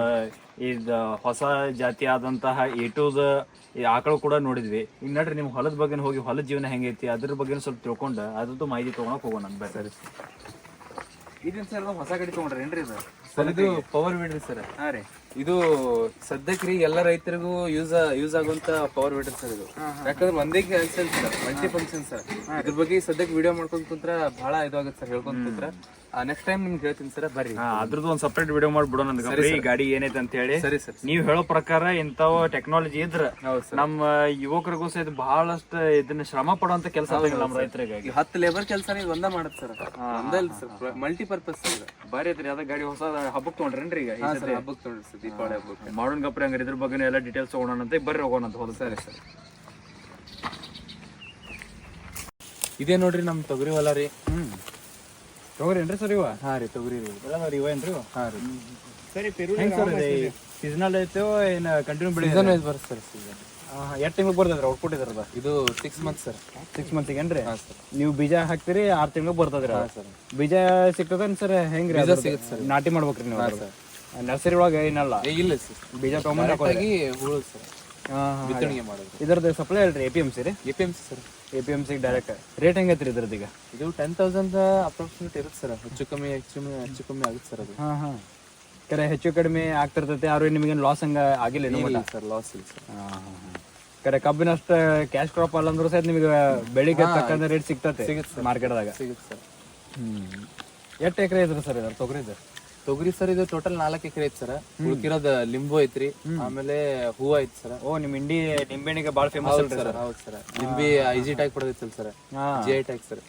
ಇದು ಹೊಸ ಜಾತಿ ಆದಂತಹ ಏಟುದ ಆಕಳು ಕೂಡ ನೋಡಿದ್ವಿ. ಈಗ ನಡ್ರಿ ನಿಮ್ ಹೊಲದ ಬಗ್ಗೆ ಹೋಗಿ ಹೊಲದ ಜೀವನ ಹೆಂಗೈತಿ ಅದ್ರ ಬಗ್ಗೆ ಸ್ವಲ್ಪ ತಿಳ್ಕೊಂಡು ಅದ್ರದ್ದು ಮಾಹಿತಿ ತೊಗೊಳಕ್ ಹೋಗೋಣ ಸರ್. ಇದನ್ ಸರ್ ಹೊಸ ಗಾಡಿ ತಗೊಂಡ್ರಿ ಏನ್ರಿ ಇದು? ಸರ್ ಇದು ಪವರ್ ಬಿಡ್ರಿ ಸರ್. ಹಾ ರೀ. ಇದು ಸದ್ಯಕ್ಕೆ ರೀ ಎಲ್ಲ ರೈತರಿಗೂ ಯೂಸ್ ಯೂಸ್ ಆಗುವಂತ ಪವರ್ ಬಿಡ್ರಿ ಸರ್ ಇದು. ಯಾಕಂದ್ರೆ ಒಂದೇ ಕೆಲ್ಸ ಸರ್ ಮಲ್ಟಿ ಫಂಕ್ಷನ್ ಸರ್. ಇದ್ರ ಬಗ್ಗೆ ಸದ್ಯಕ್ಕೆ ವಿಡಿಯೋ ಮಾಡ್ಕೊಂಡ್ ಕುಂತ್ರ ಬಹಳ ಇದಾಗುತ್ತೆ ಸರ್ ಹೇಳ್ಕೊಂಡ್ ಕುಂತ್ರ. ನೆಕ್ಸ್ಟ್ ಟೈಮ್ ನಿಮ್ಗೆ ಹೇಳ್ತೀನಿ ಸರ್ ಬರ್ರಿ. ಅದ್ರದ್ದು ಒಂದು ಸಪ್ರೇಟ್ ವಿಡಿಯೋ ಮಾಡ್ಬಿಡೋಣ ಅಂತ ಈ ಗಾಡಿ ಏನೈತೆ ಅಂತ ಹೇಳಿ. ಸರಿ ಸರ್ ನೀವ್ ಹೇಳೋ ಪ್ರಕಾರ ಇಂಥವ ಟೆಕ್ನಾಲಜಿ ಇದ್ರ ನಮ್ಮ ಯುವಕರಿಗೂ ಸಹಿತ ಬಹಳಷ್ಟು ಇದನ್ನ ಶ್ರಮ ಪಡುವಂತ ಕೆಲಸ ನಮ್ಮ ರೈತರಿಗೆ ಈ ಹತ್ತು ಲೇಬರ್ ಕೆಲಸ ಇದು ಒಂದ ಮಾಡತ್ ಸರ್. ಒಂದಲ್ಲ ಸರ್ ಮಲ್ಟಿ ಪರ್ಪಸ್ ಬಾರಿ ಐತ್ರಿ ಅದ ಗಾಡಿ ಹೊಸ ಹಬ್ಬಕ್ಕೆ ತೊಗೊಂಡ್ರೇನ್ರಿ ಈಗ ಹಬ್ಬಕ್ಕೆ ತೊಗೊಂಡ್ರಿ ಸರ್ ದೀಪಾವಳಿ ಹಬ್ಬಕ್ಕೆ ಮಾಡೋಣ ಗಪ್ರಿ ಹಂಗಾರೆ ಇದ್ರ ಬಗ್ಗೆ ಎಲ್ಲ ಡೀಟೇಲ್ಸ್ ತಗೊಳೋಣ ಅಂತ ಬರ್ರಿ ಹೋಗೋಣ ಅಂತ ಹೋದ ಸರಿ ಸರ್. ಇದೇ ನೋಡ್ರಿ ನಮ್ ತೊಗರಿ ಹೊಲ ರೀ. ಹ್ಮ್. ತಗೋರೇನ್ರಿ ಸರ್ ಇವ? ಹಾ ರೀ ತೊಗರಿ ರೀ. ಎಲ್ಲ ನೋಡಿ ಇವ ಏನ್ರಿ ಹಾ ರೀ. ಸರಿ ಹೆಂಗ್ ಸರ್ ಸೀಸನಲ್ ಐತೋ ಏನ ಕಂಟಿನ್ಯೂ ಬೆಳಿ ಸೀಸನ್ ವೈಸ್ ಬರುತ್ತೆ ಸರ್ ಸೀಸನ್ ಎಷ್ಟು ತಿಂಗಳು ಬರ್ತದ್ರಿ ಔಟ್ಪುಟ್ ಇದ್ರದ ಇದು ಸಿಕ್ಸ್ ಮಂತ್ ಸರ್. ಸಿಕ್ಸ್ ಮಂತ್ಗೆ ಏನ್ರಿ? ನೀವು ಬೀಜ ಹಾಕ್ತೀರಿ ಆರ್ ತಿಂಗಳು ಬರ್ತದ್ರಿ ಹಾ ಸರ್. ಬೀಜ ಸಿಗ್ತದೇನು ಸರ್? ಹೆಂಗ್ರಿ ಬೀಜ ಅದ್ರದ್ದು? ಸಿಗುತ್ತೆ ಸರ್. ನಾಟಿ ಮಾಡ್ಬೇಕ್ರಿ ನೀವು ನರ್ಸರಿ ಒಳಗೆ ಏನಲ್ಲ? ಇಲ್ಲ ಸರ್. ಬೀಜ ತೊಗೊಂಬಂದ್ ಹೋಗಿ ಆಗಿ ಹುಳು ಸರ್. ಬಿತ್ತಣಿಗೆ ಮಾಡೋದು. ಇದ್ರದ್ದು ಸಪ್ಲೈ ಅಲ್ರಿ ಎ ಪಿ ಎಂ ಸಿ ರೀ? A P M C sir. A P M C direct rate ಹೆಂಗೈತ್ರಿ ಇದ್ರದ್ದು ಈಗ? ಇದು ಟೆನ್ ತೌಸಂಡ್ ಅಪ್ರಾಕ್ಸಿಮೇಟ್ ಇರುತ್ತೆ ಸರ್ ಹೆಚ್ಚು ಕಮ್ಮಿ ಹೆಚ್ಚು ಕಮ್ಮಿ ಹೆಚ್ಚು ಕಮ್ಮಿ ಆಗುತ್ತೆ ಸರ್ ಅದು. ಹಾ ಹಾ. ಕರೆ ಹೆಚ್ಚು ಕಡಿಮೆ ಆಗ್ತಿರ್ತೈತೆ ಅವ್ರು ನಿಮಗೆ ಲಾಸ್ ಹಂಗೆ ಆಗಿಲ್ಲ ಏನು ಸರ್ ಲಾಸ್ ಇಲ್ಲ ಸರ್. ಹಾ, ಹಾ, ಹಾ. ಕರೆ ಕಬ್ಬಿನಷ್ಟ ಕ್ಯಾಶ್ ಕ್ರಾಪ್ ಅಲ್ಲ ಅಂದ್ರೂ ಸಹಿತ ನಿಮಗೆ ಬೆಳಿಗ್ಗೆ ತಕ್ಕಂಥ ರೇಟ್ ಸಿಗ್ತತೆ ಮಾರ್ಕೆಟ್ದಾಗ ಸಿಗುತ್ತೆ ಸರ್. ಹ್ಮ್. ಎಷ್ಟು ಎಕರೆ ಇದ್ರೆ ಸರ್ ಇದ್ರ ತೊಗರಿದು ತೊಗರಿ ಸರ್ ಇದು ಟೋಟಲ್ ನಾಲ್ಕು ಎಕರೆ ಐತಿ ಸರ್. ಉಳ್ಕಿರೋದ್ ಲಿಂಬು ಐತ್ರಿ. ಆಮೇಲೆ ಹೂ ಐತಿ ಸರ್. ಓ ನಿಮ್ ಇಂಡಿ ನಿಂಬೆಣ್ಣಿಗೆ ಬಾಳ ಫೇಮಸ್ ಹೌದು ಸರ್. ಹೌದು ಸರ್. ಲಿಂಬಿ IG tag ಕೊಡೋದೈತಲ್ಲ sir. G I tag sir.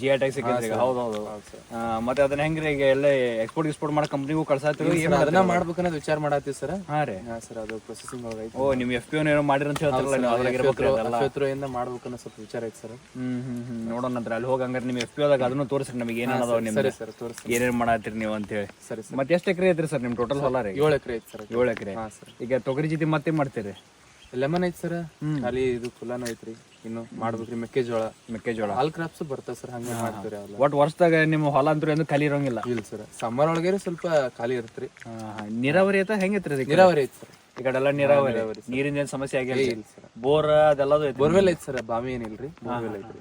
G I tag ಸಿಕ್ಕಿದ್ರಿ ಹೌದ್ ಹೌದು ಸರ್. ಮತ್ತೆ ಅದನ್ನ ಹೆಂಗ್ರಿ ಈಗ ಎಲ್ಲ ಎಕ್ಸ್ಪೋರ್ಟ್ ಎಕ್ಸ್ಪೋರ್ಟ್ ಮಾಡೋ ಕಂಪ್ನಿಗೂ ಕಳ್ಸಾತಿರು ಏನು ಅದನ್ನ ಮಾಡ್ಬೇಕನ್ನೋದು ವಿಚಾರ ಮಾಡಾತೀವಿ ಸರ್. ಹಾ ರೀ. ಹಾ ಸರ್ ಅದು ಪ್ರೊಸೆಸಿಂಗ್ ಒಳಗೆ ಐತಿ ಓ ನಿಮ್ ಎಫ್ ಪಿ ಏನೋ ಮಾಡಿರ ಅಂತ ಹೇಳ್ತಾರಲ್ಲ ನೀವು ಮಾಡ್ಬೇಕು ಅನ್ನೋ ಅದೆಲ್ಲ. ಮಾಡ್ಬೇಕನ್ನೋ ಸ್ವಲ್ಪ ವಿಚಾರ ಐತಿ ಸರ್. ಹ್ಮ್ ಹ್ಮ್ ಹ್ಮ್. ನೋಡೋಣ ಅಲ್ಲಿ ಹೋಗಿ ಹಂಗಾರೆ ನಿಮ್ ಎಫ್ ಪಿ ಒಳಗೆ ಅದನ್ನು ತೋರಿಸ್ರಿ ನಮಗೆ ಏನೇನದಾವ ನಿಮ್ಗೆ ಏನೇನು ಸರ್. ತೋರಿಸಿ ಏನೇನ್ ಮಾಡತ್ತೀರಿ ನೀವು ಅಂತ ಹೇಳಿ. ಸರಿ ಮತ್ತೆ ಎಷ್ಟು ಎಕರೆ ಐತ್ರಿ ಸರ್ ನಿಮ್ ಟೋಟಲ್ ಹೊಲ ರೀ ಏಳು ಎಕರೆ ಐತಿ ಸರ್ ಏಳು ಎಕರೆ. ಹಾ ಸರ್ ಈಗ ತೊಗರಿ ಜೊತೆ ಮತ್ತೆ ಮಾಡ್ತೀರಿ? ಲೆಮನ್ ಐತಿ ಸರ್ ಖಾಲಿ ಇದು ಫುಲ್ಲಾನು ಐತ್ರಿ. ಇನ್ನು ಮಾಡ್ಬೇಕ್ರಿ ಮೆಕ್ಕೆಜೋಳ. ಮೆಕ್ಕೆಜೋಳ. ಆಲ್ ಕ್ರಾಪ್ಸ್ ಬರ್ತಾವ ಸರ್ ಹಂಗೆ ಮಾಡ್ತೀರಿ ಅವೆಲ್ಲ ಒಟ್ ವರ್ಷದಾಗ ನಿಮ್ಮ ಹೊಲ ಅಂತೂ ಏನು ಖಾಲಿ ಇರೋಂಗಿಲ್ಲ? ಇಲ್ಲ ಸರ್ ಸಮ್ಮರ್ ಒಳಗೆ ಸ್ವಲ್ಪ ಖಾಲಿ ಇರತ್ರಿ. ನೀರಾವರಿ ಐತ ಹೆಂಗೈತ್ರಿ ಅದಕ್ಕೆ? ನೀರಾವರಿ ಐತಿ ಸರ್ ಈ ಕಡೆ ಎಲ್ಲ ನೀರಾವರಿ. ನೀರಿನ ಏನ್ ಸಮಸ್ಯೆ ಆಗಿಲ್ಲ ಇಲ್ಲ ಸರ್ ಬೋರ್ ಅದೆಲ್ಲದು ಐತಿ ಬೋರ್ವೆಲ್ ಐತಿ ಸರ್ ಬಾವಿ ಏನಿಲ್ರಿ? ಬೋರ್ವೆಲ್ ಐತ್ರಿ.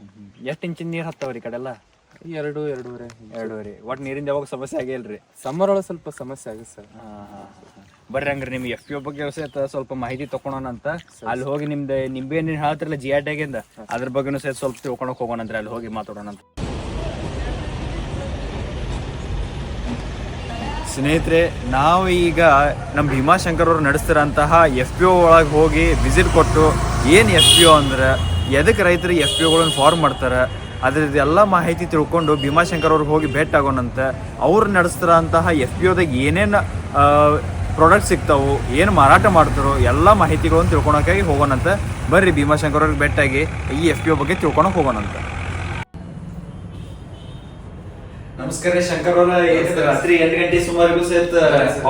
ಎಷ್ಟು ಇಂಚಿನ ನೀರ್ ಹತ್ತವ್ರಿ ಈ ಕಡೆ ಎಲ್ಲ? ಎರಡು ಎರಡೂವರೆ. ಎರಡೂವರೆ. ಒಟ್ ನೀರಿಂದ ಯಾವಾಗ ಸಮಸ್ಯೆ ಆಗಿಲ್ರಿ ಸಮ್ಮರ್ ಒಳಗೆ ಸ್ವಲ್ಪ ಸಮಸ್ಯೆ ಆಗುತ್ತೆ ಸರ್. ಬರ್ರಿ ಹಂಗ್ರಿ ನಿಮ್ಗೆ ಎಫ್ ಪಿ ಬಗ್ಗೆ ಸಹಿತ ಸ್ವಲ್ಪ ಮಾಹಿತಿ ತಗೊಳೋಣ ಅಂತ. ಅಲ್ಲಿ ಹೋಗಿ ನಿಮ್ದು ನಿಂಬೆ ನೀನ್ ಹೇಳ್ತಿರಲ್ಲ ಜಿ ಆರ್ ಟ್ಯಾಗಿಂದ ಅದ್ರ ಬಗ್ಗೆನೂ ಸಹಿತ ಸ್ವಲ್ಪ ತಿಳ್ಕೊಳಕ್ ಹೋಗೋಣ ಅಂದ್ರೆ ಅಲ್ಲಿ ಹೋಗಿ ಮಾತಾಡೋಣ ಅಂತ. ಸ್ನೇಹಿತರೆ ನಾವು ಈಗ ನಮ್ಮ ಭೀಮಾಶಂಕರ್ ಅವರು ನಡೆಸ್ತಿರೋಂತಹ ಎಫ್ ಪಿ ಒ ಒಳಗೆ ಹೋಗಿ ವಿಸಿಟ್ ಕೊಟ್ಟು ಏನು ಎಫ್ ಪಿ ಒ ಅಂದ್ರೆ ಎದಕ್ಕೆ ರೈತರು ಎಫ್ ಪಿ ಒಗಳನ್ನು ಫಾರ್ಮ್ ಮಾಡ್ತಾರೆ ಅದ್ರದ್ದು ಎಲ್ಲ ಮಾಹಿತಿ ತಿಳ್ಕೊಂಡು ಭೀಮಾಶಂಕರ್ ಅವ್ರಿಗೆ ಹೋಗಿ ಭೇಟಿ ಆಗೋಣಂತ. ಅವ್ರು ನಡೆಸ್ತಿರೋಂತಹ ಎಫ್ ಪಿ ಒದಾಗ ಏನೇನು ಪ್ರಾಡಕ್ಟ್ ಸಿಗ್ತಾವು ಏನು ಮಾರಾಟ ಮಾಡ್ತಾರೋ ಎಲ್ಲ ಮಾಹಿತಿಗಳನ್ನು ತಿಳ್ಕೊಳಕ್ಕಾಗಿ ಹೋಗೋಣಂತೆ. ಬರ್ರಿ ಭೀಮಾಶಂಕರ್ ಅವ್ರಿಗೆ ಭೇಟಿಯಾಗಿ ಈ ಎಫ್ ಪಿ ಒ ಬಗ್ಗೆ ತಿಳ್ಕೊಳಕ್ಕೆ ಹೋಗೋಣಂತೆ. ನಮಸ್ಕಾರ ಶಂಕರ್ ಅವರ ರಾತ್ರಿ ಎಂಟು ಗಂಟೆ ಸುಮಾರಿಗೂ ಸಹಿತ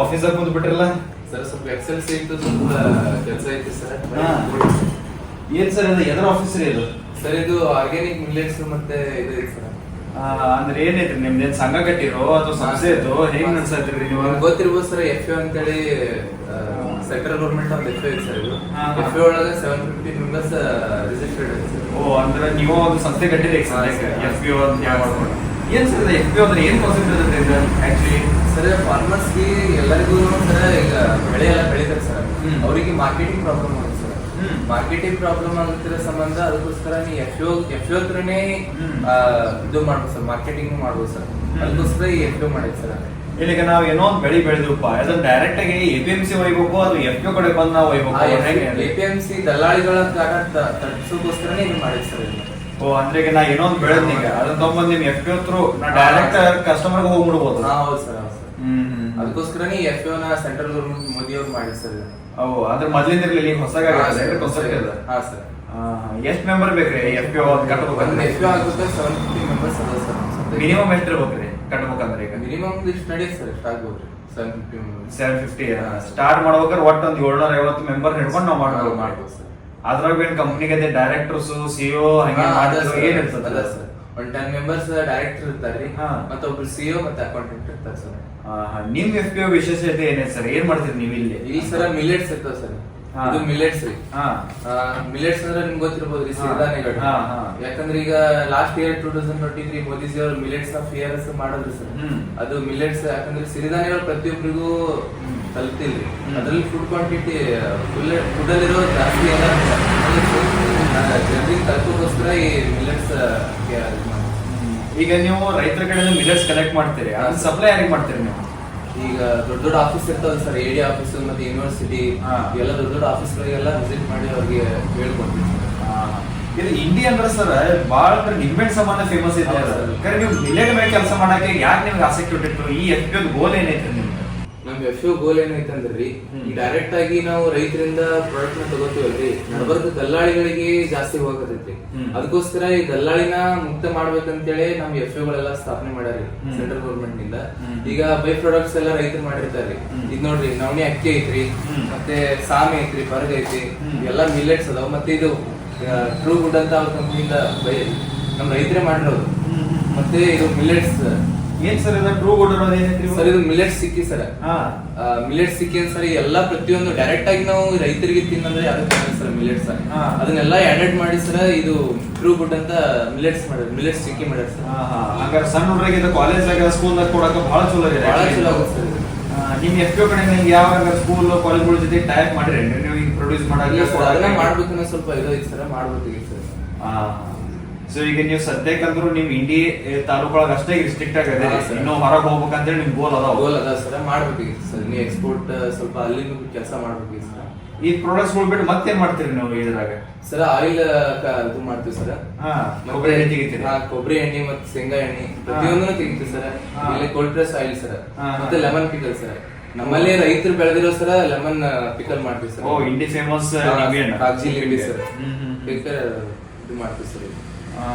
ಆಫೀಸಾಗ ಬಂದ್ಬಿಟ್ರಲ್ಲ ಬಿಟ್ರಲ್ಲ ಸರ್ ಸ್ವಲ್ಪ ಎಕ್ಸೆಲ್ ಇತ್ತು ಸ್ವಲ್ಪ ಕೆಲಸ ಐತಿ ಸರ್. ಏನ್ ಸರ್ ಅದು ಎದ್ರ ಆಫೀಸರ್ ಇದು? ಸರ್ ಇದು ಆರ್ಗ್ಯಾನಿಕ್ ಮಿಲ್ಲೆಟ್ಸ್ ಮತ್ತೆ ಇದು ಐತಿ ಸರ್. ಅಂದ್ರೆ ಏನೈತ್ರಿ ನಿಮ್ದೇನ್ ಸಂಘ ಕಟ್ಟಿರೋ ಅಥವಾ ಸಂಸ್ಥೆ ಇದು ಹೆಂಗ್ ನಡ್ಸತ್ರಿ ನೀವು ನಿಮ್ಗೆ ಗೊತ್ತಿರ್ಬೋದು ಸರ್ ಎಫ್ ಯು ಅಂತೇಳಿ ಸೆಂಟ್ರಲ್ ಗೌರ್ಮೆಂಟ್ ಒಂದು ಎಫ್ ಸರ್ ಇದು. ಹಾ, ಹಾ. ಎಫ್ ಯು ಒಳಗೆ ಸೆವೆನ್ ಫಿಫ್ಟಿ ಮೆಂಬರ್ಸ್ ರಿಜಿಸ್ಟರ್ಡ್ ಐತಿ ಸರ್. ಓ ಅಂದ್ರೆ ನೀವು ಒಂದು ಸಂಸ್ಥೆ ಕಟ್ಟಿರಿ ಹಾ. ಎಫ್ ಪಿ ಅಂತ ಯಾವ ಮಾಡ್ಕೊಂಡು ಏನ್ ಸರ್ ಎಫ್ ಪಿ ಅಂದ್ರೆ ಏನ್ ಕಾನ್ಸೆಪ್ಟ್ ಇರುತ್ತೆ ಇದು ಆಕ್ಚುಲಿ ಸರ್ ಫಾರ್ಮರ್ಸ್ಗೆ ಎಲ್ಲರಿಗೂ ಸರ್ ಈಗ ಬೆಳೆ ಎಲ್ಲ ಬೆಳೀತಾರೆ ಸರ್. ಹ್ಮ್. ಅವರಿಗೆ ಮಾರ್ಕೆಟಿಂಗ್ ಪ್ರಾಬ್ಲಮ್. ಮಾರ್ಕೆಟಿಂಗ್ ಪ್ರಾಬ್ಲಮ್ ಆಗುತ್ತಿರೋ ಸಂಬಂಧ ಅದಕ್ಕೋಸ್ಕರ ನೀ ಎಫ್ ಯು ಎಫ್ ಯು ಹತ್ರನೇ ಇದು ಮಾಡ್ಬೋದು ಸರ್ ಮಾರ್ಕೆಟಿಂಗ್ ಮಾಡ್ಬೋದು ಸರ್. ಅದಕ್ಕೋಸ್ಕರ ಈ ಎಫ್ ಯು ಮಾಡಿದ್ ಸರ್. ಇಲ್ಲಿಗ ನಾವ್ ಏನೋ ಒಂದು ಬೆಳಿ ಬೆಳೆದ್ರಪ್ಪ ಅದನ್ನ ಡೈರೆಕ್ಟ್ ಆಗಿ ಎ ಪಿ ಎಂ ಸಿ ಒಯ್ಬೇಕು ಅದು ಎಫ್ ಯು ಕಡೆ ಬಂದ್ ನಾವು ಒಯ್ಬೇಕು? ಎ ಪಿ ಎಂ ಸಿ ದಲ್ಲಾಳಿಗಳ ತಪ್ಪಿಸೋಕೋಸ್ಕರನೇ ಇದು ಮಾಡಿದ್ ಸರ್ ಓ ಅಂದ್ರೆ ಈಗ ನಾ ಏನೋ ಒಂದು ಬೆಳೆದ್ ಈಗ. ಅದನ್ನ ತಗೊಂಡ್ ನಿಮ್ ಎಫ್ ಪಿ ಹತ್ರ ನಾ ಡೈರೆಕ್ಟ್ ಕಸ್ಟಮರ್ ಹೋಗ್ಬಿಡ್ಬೋದು. ಹೌದು ಸರ್ ಹೌದು ಸರ್. ಅದಕ್ಕೋಸ್ಕರನೇ ಎಫ್ ಯು ನ ಸೆಂಟ್ರಲ್ ಗೌರ್ಮೆಂಟ್ ಮೋದಿ ಅವ್ರು ಮಾಡಿದ್ ಸರ್. ಅವು ಅದ್ರ ಮೊದ್ಲಿಂದ ಇರ್ಲಿ ಈಗ ಹೊಸ. ಕಾನ್ಸೆಪ್ಟ್ ಇದೆ ಹಾ ಸರ್. ಎಷ್ಟ್ ಮೆಂಬರ್ ಬೇಕ್ರಿ? ಎಫ್ ಪಿ ಒಂದು ಕಟ್ಬೇಕಂದ್ರೆ ಎಫ್ ಪಿ ಆಗುತ್ತೆ ಸೆವೆನ್ ಫಿಫ್ಟಿ ಮೆಂಬರ್ಸ್ ಅದ ಸರ್. ಮಿನಿಮಮ್ ಎಷ್ಟು ಇರ್ಬೇಕ್ರಿ ಕಟ್ಬೇಕಂದ್ರೆ ಈಗ? ಮಿನಿಮಮ್ ಇಷ್ಟು ನಡೆಯುತ್ತೆ ಸರ್ ಇಷ್ಟು ಆಗ್ಬೋದು seven fifty seven fifty start ಮಾಡ್ಬೇಕಾದ್ರೆ ಒಟ್ಟು ಒಂದು ಏಳ್ನೂರ ಐವತ್ತು ಮೆಂಬರ್ ಹಿಡ್ಕೊಂಡು ನಾವು ಮಾಡ್ಬೋದು. ಮಾಡ್ಬೋದು ಸರ್. ಅದ್ರಾಗ ಏನ್ ಕಂಪ್ನಿಗೆ ಡೈರೆಕ್ಟರ್ಸ್ ಸಿಇಒ ಹಂಗೆ ಏನ್ ಇರ್ತದೆ? ಸರ್. ಒಂದ್ ಟೆನ್ ಮೆಂಬರ್ಸ್ ಡೈರೆಕ್ಟರ್ ಇರ್ತಾರೆ ಹಾ. ಮತ್ತೆ ಒಬ್ರು ಸಿಇಒ ಮತ್ತೆ ಅಕೌಂಟೆಂಟ್ ಇರ್ತಾರೆ ಸರ್. ನಿಮ್ ಎಫ್ ಪಿ ವಿಶೇಷತೆ ಏನೇ ಸರ್? ಏನ್ ಮಾಡ್ತೀರಿ ನೀವು ಇಲ್ಲಿ? ಈ ಸರ ಮಿಲೆಟ್ಸ್ ಇರ್ತಾವ ಸರ್. ಹಾ. ಇದು ಮಿಲೆಟ್ಸ್ ರೀ. ಹಾ. ಮಿಲೆಟ್ಸ್ ಅಂದ್ರೆ ನಿಮ್ಗೆ ಗೊತ್ತಿರ್ಬೋದು ರೀ ಸಿರಿಧಾನ್ಯಗಳು. ಹಾ, ಹಾ. ಯಾಕಂದ್ರೆ ಈಗ last year two thousand twenty three Modiji ಅವರು ಮಿಲೆಟ್ಸ್ ಆಫ್ ಇಯರ್ಸ್ ಮಾಡಿದ್ರು ಸರ್. ಹ್ಮ್. ಅದು ಮಿಲೆಟ್ಸ್ ಯಾಕಂದ್ರೆ ಸಿರಿಧಾನ್ಯಗಳು ಪ್ರತಿಯೊಬ್ಬರಿಗೂ ತಲುಪ್ತಿಲ್ರಿ. ಅದ್ರಲ್ಲಿ ಫುಡ್ ಕ್ವಾಂಟಿಟಿ ಫುಲ್ ಫುಡ್ ಅಲ್ಲಿರೋ ಜಾಸ್ತಿ ಎಲ್ಲ ಜನರಿಗೆ ತಲುಪೋಗೋಸ್ಕರ ಈ ಮಿಲೆಟ್ಸ್ ಈಗ ನೀವು ರೈತರ ಕಡೆ ಮಿಲೆಟ್ಸ್ ಕಲೆಕ್ಟ್ ಮಾಡ್ತೀರಿ ಅದನ್ನ ಸಪ್ಲೈ ಯಾರಿಗೆ ಮಾಡ್ತೀರಿ ನೀವು? ಈಗ ದೊಡ್ಡ ದೊಡ್ಡ ಆಫೀಸ್ ಇರ್ತಾವಲ್ಲ ಸರ್ ಡಿ ಆಫೀಸ್ ಮತ್ತೆ ಯೂನಿವರ್ಸಿಟಿ. ಎಲ್ಲ ದೊಡ್ಡ ದೊಡ್ಡ ಆಫೀಸ್ಗಳಿಗೆಲ್ಲ ವಿಸಿಟ್ ಮಾಡಿ ಅವ್ರಿಗೆ ಹೇಳ್ಕೊಡ್ತೀವಿ ಇದು ಇಂಡಿ ಅಂದ್ರೆ ಸರ್ ಬಹಳ ನಿಂಬೆಹಣ್ಣು ಸಂಬಂಧ ಫೇಮಸ್ ಇದೆ ಅದು. ಖರೆ ನೀವು ಮಿಲೆಟ್ ಮೇಲೆ ಕೆಲಸ ಮಾಡಕ್ಕೆ ಯಾಕೆ ನಿಮ್ಗೆ ಆಸಕ್ತಿ ಹುಟ್ಟಿತ್ತು ಈ ಎಫ್ ಪಿ ಗೋಲ್ ಏನೈತೆ ನಿಮ್ಗೆ ನಮ್ ಎಫ್ ಗೋಲ್ ಏನೈತಂದ್ರಿ ಡೈರೆಕ್ಟ್ ಆಗಿ ನಾವು ರೈತರಿಂದ ಪ್ರಾಡಕ್ಟ್ನ ತಗೋತೀವಲ್ರಿ ನಡಬರ್ಕ ದಲ್ಲಾಳಿಗಳಿಗೆ ಜಾಸ್ತಿ ಹೋಗತೈತ್ರಿ ಅದಕ್ಕೋಸ್ಕರ ಈ ದಲ್ಲಾಳಿನ ಮುಕ್ತ ಮಾಡ್ಬೇಕಂತೇಳಿ ನಮ್ ಎಫ್ ಗಳೆಲ್ಲ ಸ್ಥಾಪನೆ ಮಾಡ್ಯಾರಿ. ಸೆಂಟ್ರಲ್ ಗೌರ್ಮೆಂಟ್ನಿಂದ. ಈಗ ಬೈ ಪ್ರಾಡಕ್ಟ್ಸ್ ಎಲ್ಲ ರೈತರು ಮಾಡಿರ್ತಾರ್ರಿ. ಇದ್ ನೋಡ್ರಿ ನವಣಿ ಅಕ್ಕಿ ಐತ್ರಿ ಮತ್ತೆ ಸಾಮೆ ಐತ್ರಿ ಬರ್ಗ ಐತಿ ಎಲ್ಲಾ ಎಲ್ಲ ಮಿಲೆಟ್ಸ್ ಅದಾವ. ಮತ್ತೆ ಇದು ಟ್ರೂ ಗುಡ್ ಅಂತ ಅವ್ರ ಕಂಪ್ನಿಯಿಂದ ಬೈ ನಮ್ ರೈತರೇ ಮಾಡಿರೋದು. ಮತ್ತೆ ಇದು ಮಿಲೆಟ್ಸ್ ಏನ್ ಸರ್ ಇದು ಟ್ರೂ ಗುಡ್ ಅನ್ನೋದು ಏನು ಸರ್ ಇದು ಮಿಲೆಟ್ ಸಿಕ್ಕಿ ಸರ್. ಹಾ. ಮಿಲೆಟ್ ಸಿಕ್ಕಿ ಸರ್ ಎಲ್ಲ ಪ್ರತಿಯೊಂದು ಡೈರೆಕ್ಟ್ ಆಗಿ ನಾವು ರೈತರಿಗೆ ತಿನ್ನಂದ್ರೆ ಅದಕ್ಕೆ ಸರ್ ಮಿಲೆಟ್ಸ್ ಹಾ. ಅದನ್ನೆಲ್ಲ ಆಡೆಡ್ ಮಾಡಿ ಸರ್ ಇದು ಟ್ರೂ ಗುಡ್ ಅಂತ ಮಿಲೆಟ್ಸ್ ಮಾಡ್ಯಾರ ಮಿಲೆಟ್ ಸಿಕ್ಕಿ ಮಾಡ್ಯಾರ ಸರ್. ಹಾ, ಹಾ. ಹಂಗಾರೆ ಸಣ್ಣ ಹುಡುಗರಿಗೆ ಇದು ಸ್ಕೂಲ್ನಾಗ ಕೊಡಕ್ಕೆ ಬಹಳ ಚಲೋ ಇದೆ ಬಹಳ ಚಲೋ ಆಗುತ್ತೆ ಸರ್ ಇದು. ಆ, ನಿಮ್ ಎಫ್ ಪಿ ಕಡೆ ಯಾವ ಸ್ಕೂಲ್ ಕಾಲೇಜ್ಗಳ ಜೊತೆ ಟೈಪ್ ಮಾಡಿರಿ ನೀವು ಪ್ರೊಡ್ಯೂಸ್ ಇಲ್ಲ ಮಾಡಕ್ಕೆ ಸರ್ ಅದನ್ನ ಮಾಡ್ಬೇಕನ್ನೋ ಸ್ವಲ್ಪ ಇದು ಐತೆ ಸರ್ ಈಗ ಸರ್. ಸೊ ಈಗ ನೀವು ಸದ್ಯಕ್ಕಂದ್ರು ನಿಮ್ ಇಂಡಿ ತಾಲೂಕೊಳಗ ಅಷ್ಟೇ ರಿಸ್ಟ್ರಿಕ್ಟ್ ಆಗದೆ. ಇನ್ನು ಹೊರಗೆ ಹೋಗ್ಬೇಕಂದ್ರೆ ನಿಮ್ ಗೋಲ್ ಅದಾವ. ಗೋಲ್ ಅದ ಸರ್. ಮಾಡ್ಬೇಕು ಸರ್. ನೀವು ಎಕ್ಸ್ಪೋರ್ಟ್ ಸ್ವಲ್ಪ ಅಲ್ಲಿನೂ ಕೆಲಸ ಮಾಡ್ಬೇಕು ಸರ್. ಈ ಪ್ರಾಡಕ್ಟ್ಸ್ಗಳು ಬಿಟ್ಟು ಮತ್ತೇನ್ ಮಾಡ್ತೀರಿ ನೀವು ಇದ್ರಾಗ? ಸರ್ ಆಯಿಲ್ ಇದು ಮಾಡ್ತೀವಿ ಸರ್. ಮತ್ತೆ- ಕೊಬ್ಬರಿ ಎಣ್ಣೆ ತೆಗಿತೀರಿ. ಹಾ, ಕೊಬ್ಬರಿ ಎಣ್ಣೆ ಮತ್ತೆ ಶೇಂಗಾ ಎಣ್ಣೆ ಪ್ರತಿಯೊಂದನ್ನು ತೆಗಿತೀವಿ ಸರ್. ಇಲ್ಲಿ ಕೋಲ್ಡ್ ಪ್ರೆಸ್ ಆಯಿಲ್ ಸರ್. ಮತ್ತೆ ಲೆಮನ್ ಪಿಕಲ್ ಸರ್. ನಮ್ಮಲ್ಲಿ ರೈತರು ಬೆಳೆದಿರೋ ಸರ ಲೆಮನ್ ಪಿಕಲ್ ಮಾಡ್ತೀವಿ ಸರ್. ಓ ಇಂಡಿ ಫೇಮಸ್ ಕಾಗಜಿ ಲಿಂಬೆ ಸರ್. ಪಿಕಲ್. ಇದು ಮಾಡ್ತೀವಿ ಸರ್. ಇದು. ಹಾ.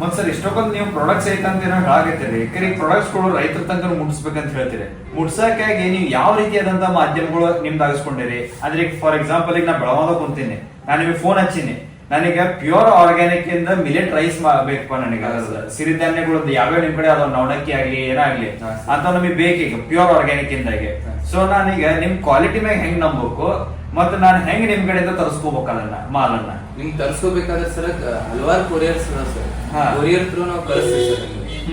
ಮತ್ ಸರ್ ಇಷ್ಟೊಂದು ನೀವು ಪ್ರಾಡಕ್ಟ್ಸ್ ಐತಂತೀರ ಏನೋ ರೀ ಈ ಪ್ರಾಡಕ್ಟ್ಸ್ಗಳು ರೈತರ ತನಕ ಮುಟ್ಸ್ಬೇಕಂತ ಹೇಳ್ತೀರಿ. ಮುಟ್ಸಕ್ಕಾಗಿ ನೀವು ಯಾವ ರೀತಿಯಾದಂತಹ ಮಾಧ್ಯಮಗಳು ನಿಮ್ದು ಆಗಿಸ್ಕೊಂಡಿರಿ? ಅಂದ್ರೆ ಈಗ ಫಾರ್ ಎಕ್ಸಾಂಪಲ್ ಈಗ ನಾ ಬೆಳಗಾವದಾಗ ಕುಂತೀನಿ. ನಾನು ನಿಮಗೆ ಫೋನ್ ಹಚ್ಚೀನಿ. ನನಗೆ ಪ್ಯೂರ್ ಆರ್ಗ್ಯಾನಿಕ್ ಇಂದ ಮಿಲೆಟ್ ರೈಸ್ ಬೇಕಪ್ಪ ನನಗೆ. ಸಿರಿಧಾನ್ಯಗಳು ಯಾವ್ಯಾವ ನಿಮ್ ಕಡೆ ಅದಾವ? ನವಣಕ್ಕಿ ಆಗ್ಲಿ ಏನಾಗ್ಲಿ ಅಂತ ನಮಗೆ ಬೇಕೀಗ ಪ್ಯೂರ್ ಆರ್ಗ್ಯಾನಿಕ್ ಇಂದಾಗೆ. ಸೊ ನಾನೀಗ ನಿಮ್ ಕ್ವಾಲಿಟಿ ಮ್ಯಾಗ ಹೆಂಗ್ ನಂಬಬೇಕು? ಮತ್ತೆ ನಾನು ಹೆಂಗ್ ನಿಮ್ ಕಡೆಯಿಂದ ತರಿಸ್ಕೋಬೇಕು ಅದನ್ನ ಮಾಲನ್ನ? ನಿಮ್ ತರಿಸ್ಕೋಬೇಕಾದ್ರೆ ಸರ್ ಹಲವಾರು ಕೊರಿಯರ್ಸ್ ಸರ್. ಹಾ. ಕೊರಿಯರ್ ತ್ರೂ ನಾವು ಕಳಿಸ್ತೀವಿ ಸರ್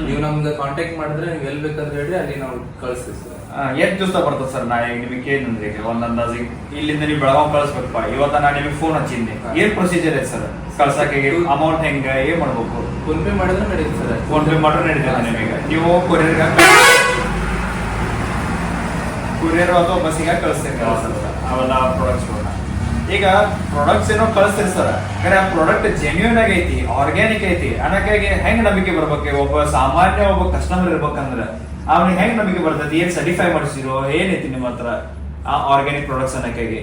ನೀವು ನಮ್ಗೆ ಕಾಂಟ್ಯಾಕ್ಟ್ ಮಾಡಿದ್ರೆ ನೀವು ಎಲ್ಲಿ ಬೇಕಾದ್ರೆ ಹೇಳಿ ಅಲ್ಲಿ ನಾವು ಕಳಿಸ್ತೀವಿ ಸರ್. ಎಷ್ಟು ದಿವಸ ಬರ್ತದೆ ಸರ್? ನಾ ಈಗ ನಿಮಗೆ ಏನಂದ್ರೆ ಈಗ ಒಂದು ಇಲ್ಲಿಂದ ನೀವು ಬೆಳಗಾವ್ ಕಳಿಸ್ಬೇಕಪ್ಪ. ಇವತ್ತ ನಾ ನಿಮಗೆ ಫೋನ್ ಹಚ್ಚಿದ್ದೆ. ಏನ್ ಪ್ರೊಸೀಜರ್ ಐತೆ ಸರ್? ಕಳ್ಸಕ್ಕೆ ಅಮೌಂಟ್ ಹೆಂಗ ಏನ್ ಮಾಡ್ಬೇಕು? ಫೋನ್ ಪೇ ಮಾಡಿದ್ರೆ ನಡೆಯುತ್ತೆ ಸರ್. ಫೋನ್ ಪೇ ಮಾಡ್ರೆ ನಡೀತದೆ ನಿಮಗೆ. ನೀವು ಕೊರಿಯರ್ ಕೊರಿಯರ್ ಅಥವಾ ಬಸ್ಸಿಗೆ ಕಳಿಸ್ತೀರಿ ಅವೆಲ್ಲ ಪ್ರಾಡಕ್ಟ್ಸ್ ಈಗ ಪ್ರಾಡಕ್ಟ್ಸ್ ಏನೋ ಕಳಿಸ್ತೀರಿ ಸರ್ ಯಾಕಂದ್ರೆ ಆ ಪ್ರಾಡಕ್ಟ್ ಜೆನ್ಯೂನ್ ಆಗೈತಿ ಆರ್ಗ್ಯಾನಿಕ್ ಐತಿ. ಅನ್ನಕ್ಕಾಗಿ ಹೆಂಗ್ ನಂಬಿಕೆ ಬರ್ಬೇಕು? ಒಬ್ಬ ಸಾಮಾನ್ಯ ಒಬ್ಬ ಕಸ್ಟಮರ್ ಇರ್ಬೇಕಂದ್ರೆ ಅವ್ನಿಗೆ ಹೆಂಗ್ ನಂಬಿಕೆ ಬರ್ತೈತಿ? ಏನ್ ಸರ್ಟಿಫೈ ಮಾಡಿಸಿರೋ? ಏನೈತಿ ನಿಮ್ಮ ಹತ್ರ ಆ ಆರ್ಗ್ಯಾನಿಕ್ ಪ್ರಾಡಕ್ಟ್ಸ್ ಅನ್ನಕ್ಕಾಗಿ?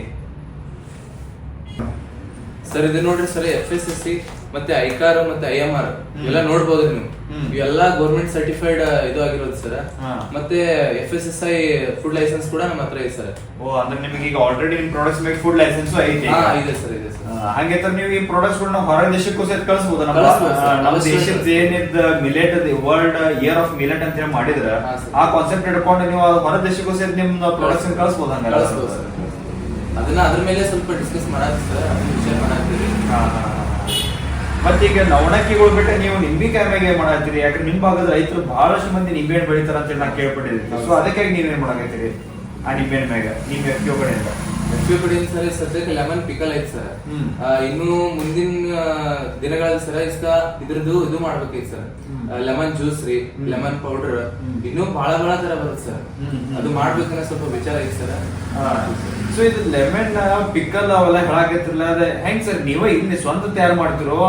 ಸರ್, ಇದು ನೋಡ್ರಿ sir F S S C ಮತ್ತೆ ಐಕಾರ್ ಮತ್ತೆ ಐ ಎಂ ಆರ್ ಎಲ್ಲ ನೋಡ್ಬೋದು ನೀವು. ಇವೆಲ್ಲ ಗೌರ್ಮೆಂಟ್ ಸರ್ಟಿಫೈಡ್ ಇದು ಆಗಿರೋದು ಸರ್. ಮತ್ತೆ F S S I food licence ಕೂಡ ನಮ್ಮ ಹತ್ರ ಇದೆ ಸರ್. ಓ ಅಂದ್ರೆ ನಿಮಗೆ ಈಗ ಆಲ್ರೆಡಿ ನಿಮ್ ಪ್ರಾಡಕ್ಟ್ಸ್ ಮೇಲೆ ಫುಡ್ ಲೈಸೆನ್ಸ್ ಐತಿ ಹಾ ಇದೆ ಸರ್ ಇದೆ ಸರ್. ಹಂಗೈತರ ನೀವು ಈ ಪ್ರಾಡಕ್ಟ್ಸ್ ಗಳನ್ನ ಹೊರ ದೇಶಕ್ಕೂ ಸಹಿತ ಕಳಿಸಬಹುದು ನಮ್ಮ ದೇಶದ. ಏನಿದ್ millet world year of millet ಅಂತ ಹೇಳಿ ಮಾಡಿದ್ರ ಆ ಕಾನ್ಸೆಪ್ಟ್ ಇಟ್ಕೊಂಡು ನೀವು ಹೊರ ದೇಶಕ್ಕೂ ಸಹಿತ ನಿಮ್ ಪ್ರಾಡಕ್ಟ್ಸ್ ಕಳಿಸಬಹುದು ಹಂಗಾರೆ ಸರ್. ಅದನ್ನ ಅದ್ರ ಮೇಲೆ ಸ್ವಲ್ಪ ಡಿಸ್ಕಸ್ ಮಾಡಾಕ್ತೀವಿ ಸರ್ ವಿಷಯ ಮಾಡಾಕ್ತೀವಿ ಹಾ, ಹಾ. ಮತ್ತೀಗ ನವಣಕ್ಕಿಗಳು ಬಿಟ್ಟರೆ ನೀವು ನಿಂಬಿಕಾಯಿ ಮ್ಯಾಗ ಮಾಡತ್ತೀರಿ ಯಾಕಂದ್ರೆ ನಿಮ್ ಭಾಗದ ರೈತರು ಬಹಳಷ್ಟು ಮಂದಿ ನಿಂಬೆಹಣ್ಣು ಬೆಳಿತಾರ ಅಂತ ನಾ ಕೇಳ್ಪಟ್ಟಿದ್ದೀನಿ. ಸೊ ಅದಕ್ಕಾಗಿ ನೀವೇನ್ ಮಾಡಕತ್ತೀರಿ? ಆ ನಿಂಬೆಹಣ್ಣು ಮ್ಯಾಗ? ನಿಮ್ ಎಫ್ ಕಡೆಯಿಂದ ಸರ್ ಸದ್ಯಕ್ಕೆ ಲೆಮನ್ ಪಿಕಲ್ ಐತಿ ಸರ್. ಇನ್ನು ಮುಂದಿನ ದಿನಗಳಲ್ಲಿ ಸರ್ ಇಷ್ಟ ಇದ್ರದ್ದು ಇದು ಮಾಡ್ಬೇಕೈತಿ ಸರ್ ಲೆಮನ್ ಜ್ಯೂಸ್ ರೀ ಲೆಮನ್ ಪೌಡರ್. ಇನ್ನೂ ಬಹಳ ಬಹಳ ತರ ಬರುತ್ತೆ ಸರ್. ಅದು ಮಾಡ್ಬೇಕನ್ನ ಸ್ವಲ್ಪ ವಿಚಾರ ಐತಿ ಸರ್ ಸೊ ಇದು ಲೆಮನ್ ಪಿಕಲ್ ಅವೆಲ್ಲ ಹೇಳಾಕತ್ತಿರಲ್ಲ ಅದ ಹೆಂಗ್ ಸರ್ ನೀವೇ ಇಲ್ಲಿ ಸ್ವಂತ ತಯಾರು ಮಾಡ್ತಿರೋ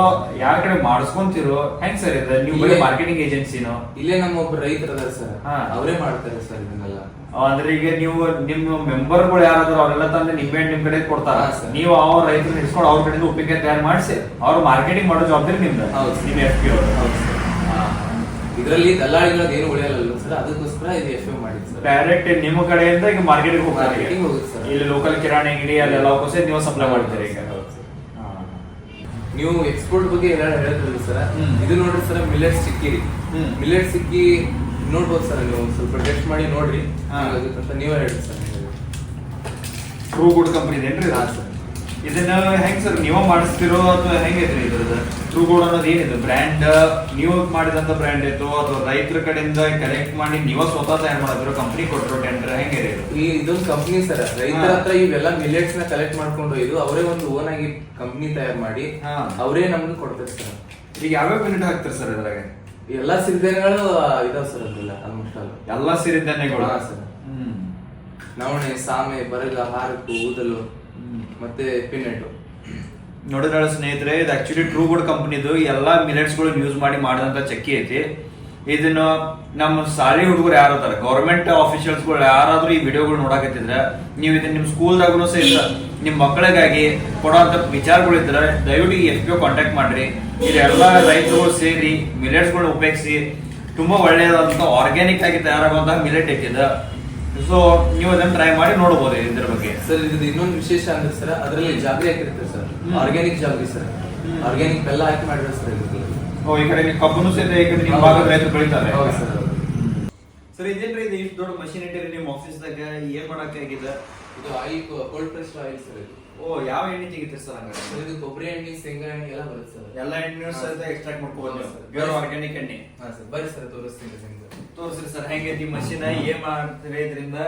ಯಾರ ಕಡೆ ಮಾಡಿಸ್ಕೊಂತಿರೋ ಹೆಂಗ್ ಸರ್ ಇದು? ನೀವು ಬರೀ ಮಾರ್ಕೆಟಿಂಗ್ ಏಜೆನ್ಸಿನೋ ಇಲ್ಲೇ ನಮ್ಮ ಒಬ್ಬ ರೈತರ ಅದಾರ ಸರ್. ಅವರೇ ಮಾಡ್ತಾರೆ ಸರ್ ಇದನ್ನೆಲ್ಲ. ಅಂದ್ರೆ ಈಗ ನೀವು ನಿಮ್ಮ ಮೆಂಬರ್ಗಳು ಯಾರಾದ್ರೂ ಅವರೆಲ್ಲ ತಂದು ನಿಂಬೆ ನಿಮ್ ಕಡೆ ಕೊಡ್ತಾರ. ನೀವು ಅವ್ರ ರೈತರು ಹಿಡ್ಸ್ಕೊಂಡು ಅವ್ರ ಕಡೆಯಿಂದ ಉಪ್ಪಿನಕಾಯಿ ತಯಾರು ಮಾಡಿಸಿ ಅವ್ರ ಮಾರ್ಕೆಟಿಂಗ್ ಮಾಡೋ ಜವಾಬ್ದಾರಿ ನಿಮ್ದು. ನಿಮ್ ಎಫ್ ಪಿ ಅವರು ಇದರಲ್ಲಿ ದಲ್ಲಾಳಿಗಳದ್ದು ಏನು ಉಳಿಯಲ್ಲ ಸರ್? ಅದಕ್ಕೋಸ್ಕರ ಇದು ಎಫ್ ಮಾಡಿ ಸರ್. ಡೈರೆಕ್ಟ್ ನಿಮ್ಮ ಕಡೆಯಿಂದ ಈಗ ಮಾರ್ಕೆಟಿಗೆ ಹೋಗ್ತಾರೆ. ಇಲ್ಲಿ ಲೋಕಲ್ ಕಿರಾಣಿ ಅಂಗಡಿ ಅಲ್ಲೆಲ್ಲ ಹೋಗೋಸೇ ನೀವು ಸಪ್ಲೈ ಮಾಡ್ತೀರಿ ಈಗ. ನೀವು ಎಕ್ಸ್ಪೋರ್ಟ್ ಬಗ್ಗೆ ಎಲ್ಲ ಹೇಳಿದ್ರಲ್ಲ ಸರ್. ಇದು ನೋಡ್ರಿ ಸರ್ ಮಿಲೆಟ್ ಸಿಕ್ಕಿ ರೀ ಹ್ಮ್. ಮಿಲೆಟ್ ಸಿಕ್ಕಿ ನೋಡ್ಬೋದು ಸರ್ ನೀವು ಸ್ವಲ್ಪ ಟೆಸ್ಟ್ ಮಾಡಿ ನೋಡ್ರಿ. ನೀವೇ ಹೇಳಿ ಸರ್. ಟ್ರೂ ಗುಡ್ ಕಂಪ್ನಿ ಏನ್ರಿ ರಾಜ್? ಸರ್ ಇದನ್ನ ಹೆಂಗ್ ಸರ್ ನೀವು ಮಾಡಿಸ್ತಿರೋ ಅಥವಾ ಹೆಂಗೈತ್ರಿ ಇದ್ರದ್ದು? ಟ್ರೂ ಗೋಡ್ ಅನ್ನೋದು ಏನಿದೆ ಬ್ರ್ಯಾಂಡ್ ನೀವು ಮಾಡಿದಂತ ಬ್ರ್ಯಾಂಡ್ ಇತ್ತು ಅಥವಾ ರೈತರ ಕಡೆಯಿಂದ ಕಲೆಕ್ಟ್ ಮಾಡಿ ನೀವು ಸ್ವತಃ ತಯಾರು ಮಾಡಿದ್ರು ಕಂಪನಿ ಕೊಟ್ಟರು ಟೆಂಡರ್ ಹೆಂಗಿದೆ ಈ ಇದೊಂದು ಕಂಪ್ನಿ ಸರ್ ರೈತರ. ಹತ್ರ ಇವೆಲ್ಲ ಮಿಲೆಟ್ಸ್ನ ಕಲೆಕ್ಟ್ ಮಾಡ್ಕೊಂಡು ಇದು ಅವರೇ ಒಂದು ಓನ್ ಆಗಿ ಕಂಪ್ನಿ ತಯಾರು ಮಾಡಿ ಹಾ. ಅವರೇ ನಮ್ಗೆ ಕೊಡ್ತಾರೆ ಸರ್. ಈಗ ಯಾವ್ಯಾವ ಮಿನಿಟ್ ಹಾಕ್ತಾರೆ ಸರ್ ಅದ್ರಾಗ ಎಲ್ಲಾ ಸಿರಿಧಾನ್ಯಗಳು ಇದಾವ ಸರ್ ಅದೆಲ್ಲ ಆಲ್ಮೋಸ್ಟ್ ಎಲ್ಲಾ ಸಿರಿಧಾನ್ಯಗಳು? ಹಾ, ಸರ್. ನವಣೆ ಸಾಮೆ ಬರಗ ಹಾರಕು ಊದಲು ಮತ್ತೆ ಪಿನೆಟು ನೋಡಿದ್ರ ಸ್ನೇಹಿತರೆ ಇದು ಆಕ್ಚುಲಿ ಟ್ರೂ ಗುಡ್ ಕಂಪ್ನಿದು ಎಲ್ಲಾ ಮಿಲೆಟ್ಸ್ಗಳು ಯೂಸ್ ಮಾಡಿ ಮಾಡಿದಂತ ಚಕ್ಕಿ ಐತಿ. ಇದನ್ನ ನಮ್ಮ ಸಾಲಿ ಹುಡುಗರು ಯಾರು ಅದಾರ ಗೌರ್ಮೆಂಟ್ ಆಫೀಷಿಯಲ್ಸ್ಗಳು ಯಾರಾದ್ರೂ ಈ ವಿಡಿಯೋಗಳು ನೋಡಕತ್ತಿದ್ರೆ ನೀವು ಇದನ್ನ ನಿಮ್ ಸ್ಕೂಲ್ದಾಗೂ ಸಹಿತ ನಿಮ್ಮ ಮಕ್ಕಳಿಗಾಗಿ ಕೊಡೋಂತ ವಿಚಾರಗಳು ಇದ್ರೆ ದಯವಿಟ್ಟು ಈ ಎಫ್ ಪಿ ಕಾಂಟ್ಯಾಕ್ಟ್ ಮಾಡ್ರಿ. ಇದೆಲ್ಲ ರೈತರುಗಳು ಸೇರಿ ಮಿಲೆಟ್ಸ್ಗಳು ಉಪಯೋಗಿಸಿ ತುಂಬಾ ಒಳ್ಳೆಯದಾದಂಥ ಆರ್ಗ್ಯಾನಿಕ್ ಆಗಿ ತಯಾರಾಗುವಂತಹ ಮಿಲೆಟ್ ಐತಿದ ಸೊ ನೀವು ಅದನ್ನ ಟ್ರೈ ಮಾಡಿ ನೋಡಬಹುದು ಇದ್ರ ಬಗ್ಗೆ. ಸರ್ ಇದು ಇನ್ನೊಂದು ವಿಶೇಷ ಅಂದ್ರೆ ಸರ್ ಅದರಲ್ಲಿ ಜಾಗ್ರಿ ಹಾಕಿರ್ತೀವಿ sir. Organic jaggery sir. Organic ಬೆಲ್ಲ ಹಾಕಿ ಮಾಡಿರೋ ಸರ್ ಓ ಈ ಕಡೆ ಕಬ್ಬನು ಸೇರಿದೆ ಈ ಕಡೆ ನಿಮ್ಮ ಭಾಗದ ರೈತರು ಬೆಳಿತಾರೆ. ಹೌದು ಸರ್. ಸರ್ ಇದೇನ್ರಿ ಇದು ಇಷ್ಟು ದೊಡ್ಡ ಮಷಿನ್ ಇಟ್ಟಿರಿ ನಿಮ್ಮ ಆಫೀಸ್ದಾಗ ಏನ್ ಮಾಡಕ್ಕೆ ಆಗಿದೆ? ಇದು oil cold press oil sir ಇದು. ಓ ಯಾವ ಎಣ್ಣೆ ತೆಗಿತೀರಿ ಸರ್ ಹಂಗಾರೆ ಸರ್ ಇದು ಕೊಬ್ಬರಿ ಎಣ್ಣೆ ಶೇಂಗಾ ಎಣ್ಣೆ ಎಲ್ಲ ಬರುತ್ತೆ ಸರ್. ಎಲ್ಲ ಎಣ್ಣೆ ಸಹಿತ ಎಕ್ಸ್ಟ್ರಾಕ್ಟ್ ಮಾಡ್ಕೋಬಹುದು ಸರ್. ಬೇರೆ ಆರ್ಗ್ಯಾನಿಕ್ ಎಣ್ಣೆ. ಹಾ ಸರ್ ಬರ್ರಿ ಸರ್ ತೋರಿಸ್ತೀನಿ ತೋರಿಸ್ರಿ ಸರ್ ಹೆಂಗೆ ಈ ಮಷಿನ್ ಏನ್ ಮಾಡ್ತೀರಿ ಇದರಿಂದ?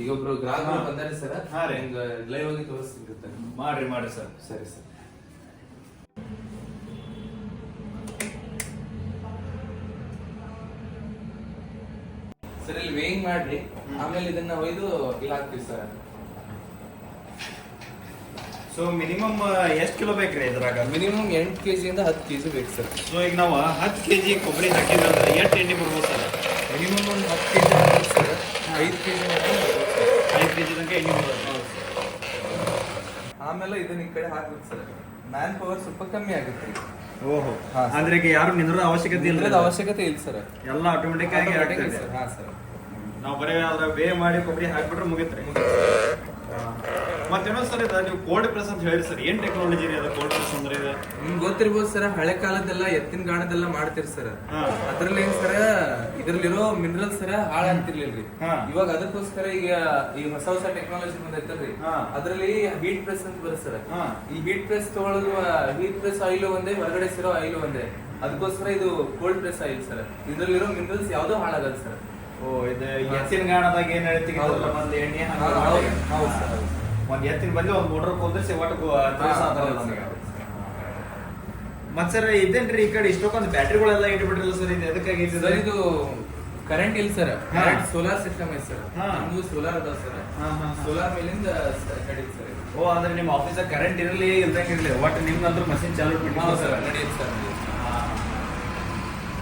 ಈಗ ಒಬ್ರು ಗ್ರಾಹಕರು ಹಾ. ಬಂದಾರೆ ಸರ್. ಹಾ ರೀ. ನಿಮ್ಗೆ ಲೈವ್ ಆಗಿ ತೋರಿಸ್ತಿರುತ್ತೆ ಮಾಡ್ರಿ ಮಾಡ್ರಿ ಸರ್. ಸರಿ ಸರ್. ಸರ್ ಇಲ್ಲಿ ವೇಯಿಂಗ್ ಮಾಡ್ರಿ. ಆಮೇಲೆ ಇದನ್ನ ಒಯ್ದು ಇಲ್ಲಿ ಹಾಕ್ತೀವಿ ಸರ್. ಸೊ ಮಿನಿಮಮ್ ಎಷ್ಟು ಕಿಲೋ ಬೇಕ್ರಿ ಇದ್ರಾಗ? ಮಿನಿಮಮ್ ಎಂಟು ಕೆಜಿ ಇಂದ ಹತ್ತು ಕೆಜಿ ಬೇಕು ಸರ್. ಸೊ ಈಗ ನಾವು ಹತ್ತು ಕೆಜಿ ಕೊಬ್ಬರಿ ಹಾಕಿದ್ರೆ ಎಷ್ಟು ಎಣ್ಣೆ ಬರ್ಬೋದು ಸರ್ ಮಿನಿಮಮ್ ಒಂದು ಹತ್ತು ಕೆಜಿ ಹಾಕ್ಬೇಕು ಸರ್ ಐದು ಕೆಜಿ ಐದು ಕೆಜಿ ತನಕ ಎಣ್ಣೆ ಬರ್ತದೆ ಕಡೆ ಹಾಕ್ಬೇಕು ಸರ್. ಮ್ಯಾನ್ ಪವರ್ ಸ್ವಲ್ಪ ಕಮ್ಮಿ ಆಗುತ್ತೆ. ಓಹೋ. ಹಾ. ಅಂದ್ರೆ ಈಗ ಯಾರು ನಿಂದ್ರದ ಅವಶ್ಯಕತೆ ಇಲ್ಲ ಇದ್ರದ್ದು ಅವಶ್ಯಕತೆ ಇಲ್ಲ ಸರ್. ಎಲ್ಲ ಆಟೋಮೆಟಿಕ್ ಆಗಿ ಆಗ್ತದೆ. ಹಾ ಸರ್. ನಾವು ಬರೀ ಅದ್ರ ಬೇ ಮಾಡಿ ಕೊಬ್ಬರಿ ಹಾಕ್ಬಿಟ್ರೆ ಮುಗಿತ್ರಿ. ಮತ್ತೆ ಇನ್ನೊಂದ್ ಸರ್ ಇದು ನೀವು ಕೋಲ್ಡ್ ಪ್ರೆಸ್ ಅಂತ ಹೇಳಿ ಸರ್ ಏನ್ ಟೆಕ್ನಾಲಜಿ ಅದು ಕೋಲ್ಡ್ ಪ್ರೆಸ್ ಅಂದ್ರೆ ಇದು ನಿಮ್ಗೆ ಗೊತ್ತಿರ್ಬೋದು ಸರ್ ಹಳೆ ಕಾಲದೆಲ್ಲ ಎತ್ತಿನ ಗಾಣದೆಲ್ಲ ಮಾಡ್ತಿರ್ ಸರ್ ಹಾ. ಅದ್ರಲ್ಲಿ ಏನ್ ಸರ ಇದ್ರಲ್ಲಿರೋ ಮಿನರಲ್ ಸರ ಹಾಳಾಗ್ತಿರ್ಲಿಲ್ರಿ ಹಾ. ಇವಾಗ ಅದಕ್ಕೋಸ್ಕರ ಈಗ ಈ ಹೊಸ ಹೊಸ ಟೆಕ್ನಾಲಜಿ ಬಂದೈತಲ್ರಿ ಹಾ. ಅದ್ರಲ್ಲಿ ಹೀಟ್ ಪ್ರೆಸ್ ಅಂತ ಬರುತ್ತೆ ಸರ್ ಹಾ. ಈ ಹೀಟ್ ಪ್ರೆಸ್ ತಗೊಳ್ಳೋದು ಹೀಟ್ ಪ್ರೆಸ್ ಆಯಿಲ್ ಒಂದೇ ಹೊರಗಡೆ ಸಿರೋ ಆಯಿಲ್ ಒಂದೇ ಅದಕ್ಕೋಸ್ಕರ ಇದು ಕೋಲ್ಡ್ ಪ್ರೆಸ್ ಆಯಿಲ್ ಸರ್ ಇದ್ರಲ್ಲಿರೋ ಮಿನರಲ್ಸ್ ಯಾವ್ದೋ ಹಾಳಾಗಲ್ಲ ಸರ್ ಓ ಇದು ಎತ್ತಿನ ಗಾಣದಾಗ ಏನ್ ಹೇಳ್ತೀವಿ ಹೌದು. ಎಣ್ಣೆ ಹೌದು, ಹೌದು ಸರ್. ಒಂದ್ ಎತ್ತಿನ ಬಂದು ಒಂದ್ ಮೋಟರ್ ಕುಂದಿರ್ಸಿ ಒಟ್ಟು ಮತ್ ಸರ್ ಇದೇನ್ರಿ ಈ ಕಡೆ ಇಷ್ಟೊಂದು ಬ್ಯಾಟ್ರಿಗಳೆಲ್ಲ ಇಟ್ಬಿಟ್ರಲ್ಲ ಸರ್ ಇದು ಎದಕ್ಕಾಗಿ ಸರ್ ಇದು ಕರೆಂಟ್ ಇಲ್ಲ ಸರ್. ಸೋಲಾರ್ ಸಿಸ್ಟಮ್ ಐತೆ ಸರ್ ಹಾ. ನಮ್ದು ಸೋಲಾರ್ ಅದಾವ ಸರ್ ಹಾ, ಹಾ, ಹಾ. ಸೋಲಾರ್ ಮೇಲಿಂದ ಕಡಿತ್ ಸರ್. ಓ ಅಂದ್ರೆ ನಿಮ್ಮ ಆಫೀಸ್ ಕರೆಂಟ್ ಇರಲಿ ಇಲ್ದಂಗೆ ಇರಲಿ ಒಟ್ಟು ನಿಮ್ದಂತ್ರ ಮಷಿನ್ ಚಾಲು ಹೌದು ಬಿಟ್ಟು ಸರ್ ನಡೆಯುತ್ತೆ ಸರ್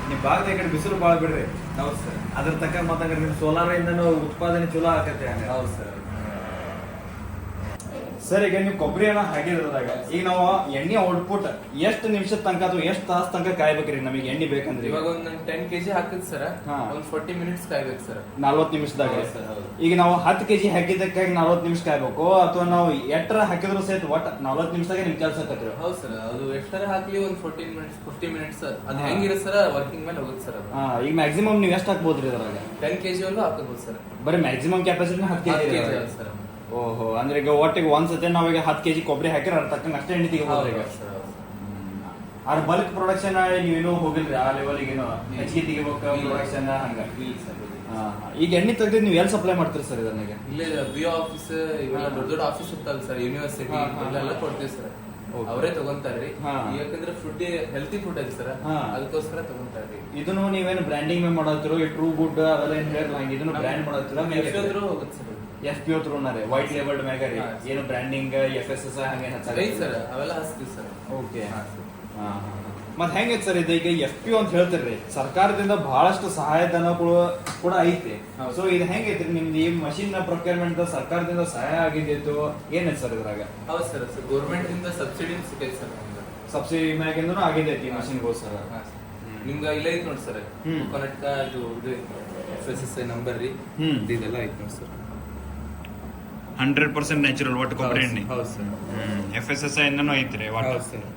ನಿಮ್ಮ ಭಾಗದ ಈ ಕಡೆ ಬಿಸಿಲು ಭಾಳ ಬಿಡ್ರಿ. ಹೌದು ಸರ್ ಅದ್ರ ತಕ್ಕ ಮಾತಾಡ್ರಿ ಸೋಲಾರ್ ಇಂದನೂ ಉತ್ಪಾದನೆ ಚಲೋ ಆಗತ್ತೆ ಹೌದು ಸರ್ ಸರ್ ಈಗ ನೀವು ಕೊಬ್ಬರಿ ಎಣ್ಣೆ ಹಾಕಿದ್ರದಾಗ ಈಗ ನಾವು ಎಣ್ಣೆ ಔಟ್ಪುಟ್ ಎಷ್ಟು ನಿಮಿಷದ ತನಕ ಅಥವಾ ಎಷ್ಟು ತಾಸು ತನಕ ಕಾಯ್ಬೇಕ್ರಿ? ನಮಗೆ ಎಣ್ಣೆ ಬೇಕಂದ್ರೆ. ಇವಾಗ ಒಂದು ಟೆನ್ ಕೆಜಿ ಹಾಕಿದ್ ಸರ್ ಒಂದು ಫೋರ್ಟಿ ಮಿನಿಟ್ಸ್ ಕಾಯ್ಬೇಕು ಸರ್. ನಲ್ವತ್ತು ನಿಮಿಷದಾಗ. ಈಗ ನಾವು ಹತ್ತು ಕೆಜಿ ಹಾಕಿದ್ದಕ್ಕಾಗಿ ನಲ್ವತ್ತು ನಿಮಿಷ ಕಾಯ್ಬೇಕು ಅಥವಾ ನಾವು ಎಟ್ಟರ ಹಾಕಿದ್ರು ಸಹಿತ ಒಟ್ಟು ನಲ್ವತ್ತು ನಿಮಿಷದಾಗ ನಿಮ್ ಕೆಲಸ ಹೌದು ಸರ್ ಅದು ಎಷ್ಟರ ಹಾಕಲಿ ಒಂದು ಫೋರ್ಟೀನ್ ಮಿನಿಟ್ಸ್ ಫಿಫ್ಟಿ ಮಿನಿಟ್ಸ್ ಅದು ಹಾ. ಹೆಂಗಿರುತ್ತೆ ಸರ್ ವರ್ಕಿಂಗ್ ಮೇಲೆ ಹೋಗುತ್ತೆ ಸರ್ ಅದು. ಹಾ ಈಗ ಮ್ಯಾಕ್ಸಿಮಮ್ ನೀವು ಎಷ್ಟು ಹಾಕ್ಬೋದ್ರಿ ಅದ್ರಾಗ ಟೆನ್ ಕೆಜಿ ಒಂದು ಹಾಕಬಹುದು ಸರ್. ಬರೀ ಮ್ಯಾಕ್ಸಿಮಮ್ ಕೆಪಾಸಿಟಿ ಹತ್ತು ಕೆಜಿ ಸರ್. ಓಹೋ ಅಂದ್ರೆ ಈಗ ಒಟ್ಟಿಗೆ ಒಂದ್ಸತಿ ನಾವೀಗ ಹತ್ತು ಕೆಜಿ ಕೊಬ್ಬರಿ ಹಾಕಿರ ಅದ್ರ ತಕ್ಕಂಗೆ ಅಷ್ಟೇ ಎಣ್ಣೆ ತೆಗಿಬೋದು ಈಗ. ಆದ್ರೆ ಬಲ್ಕ್ ಪ್ರೊಡಕ್ಷನ್ ನೀವೇನೋ ಹೋಗಿಲ್ರಿ? ಆ ಲೆವೆಲ್ಗೆ ಏನೋ ಹೆಚ್ಚಿಗೆ ತೆಗಿಬೇಕು. ಪ್ರೊಡಕ್ಷನ್ ಹಂಗ? ಇಲ್ಲ ಸರ್. ಈಗ ಎಣ್ಣೆ ತೆಗೆದು ನೀವು ಎಲ್ಲಿ ಸಪ್ಲೈ ಮಾಡ್ತೀರಿ ಸರ್ ಇದನ್ನಾಗ ಇಲ್ಲೇ ಬಿ ಆಫೀಸ್ ಇವೆಲ್ಲ ದೊಡ್ಡ ದೊಡ್ಡ ಆಫೀಸ್ ಇರ್ತಲ್ಲ ಸರ್ ಯೂನಿವರ್ಸಿಟಿ ಇಲ್ಲೆಲ್ಲ ಕೊಡ್ತೀವಿ ಸರ್. ಅವರೇ ತಗೊಂತಾರ್ರಿ. ಯಾಕಂದ್ರೆ ಫುಡ್ ಹೆಲ್ತಿ ಫುಡ್ ಐತಿ ಸರ್. ಹಾ. ಅದಕ್ಕೋಸ್ಕರ ತಗೊಂತಾರ್ರಿ. ಇದನ್ನು ನೀವೇನು ಬ್ರ್ಯಾಂಡಿಂಗ್ ಮಾಡತ್ತಿರೋ ಟ್ರೂ ಗುಡ್ ಅವೆಲ್ಲ ಏನ್ ಹೇಳಿ ಹಂಗೆ ಇದನ್ನು ಬ್ರ್ಯಾಂಡ್ ಮಾಡತ್ತಿರೋ ಹೋಗುತ್ತೆ ಸರ್. ಎಫ್ ಪಿ ತ್ರೂ ರೀ ವೈಟ್ ಲೇಬಲ್ಡ್ ಮ್ಯಾಗ ರೀ. ಏನು ಬ್ರ್ಯಾಂಡಿಂಗ್ ಎಫ್ ಎಸ್ ಎಸ್ ಹಂಗೆ ಸರ್ ಅವೆಲ್ಲ ಹಚ್ತೀವಿ ಸರ್. ಓಕೆ ಮತ್ತೆ ಹೆಂಗೆ ಸರ್ ಇದು? ಈಗ ಎಫ್ ಪಿ ಅಂತ ಹೇಳ್ತೀರಿ ಸರ್ಕಾರದಿಂದ ಬಹಳಷ್ಟು ಸಹಾಯಧನಗಳು ಕೂಡ ಐತೆ. ಸೊ ಇದು ಹೆಂಗೈತ್ರಿ ನಿಮ್ದು ಈ ಮಷಿನ್ ಪ್ರೊಕ್ಯೂರ್ಮೆಂಟ್ ಸರ್ಕಾರದಿಂದ ಸಹಾಯ ಆಗಿದ್ದು ಏನೈತೆ ಸರ್ ಇದ್ರಾಗ? ಹೌದು ಸರ್ ಸರ್. ಗೌರ್ಮೆಂಟ್ ಇಂದ ಸಬ್ಸಿಡಿ ಸಿಕ್ಕೈತೆ ಸರ್ ಸಬ್ಸಿಡಿ ಮ್ಯಾಗಿಂದನೂ ಆಗಿದೆ ಈ ಗೋ ಸರ್. ನಿಮ್ಗ ಇಲ್ಲ ಐತಿ ನೋಡಿ ಸರ್. ಹ್ಮ್. ಕೊನೆಟ್ಕ ಇದು ಇದು F S S I number ರೀ. ಇದೆಲ್ಲ ಐತಿ ನೋಡಿ ಸರ್. ಹಂಡ್ರೆಡ್ ಪರ್ಸೆಂಟ್ ನ್ಯಾಚುರಲ್ ಒಟ್ಟು ಕೊಬ್ಬರಿ ಎಣ್ಣೆ. ಹೌದು sir. F S S I ಇಂದನೂ ಐತ್ರಿ ಹೌದು ಸರ್.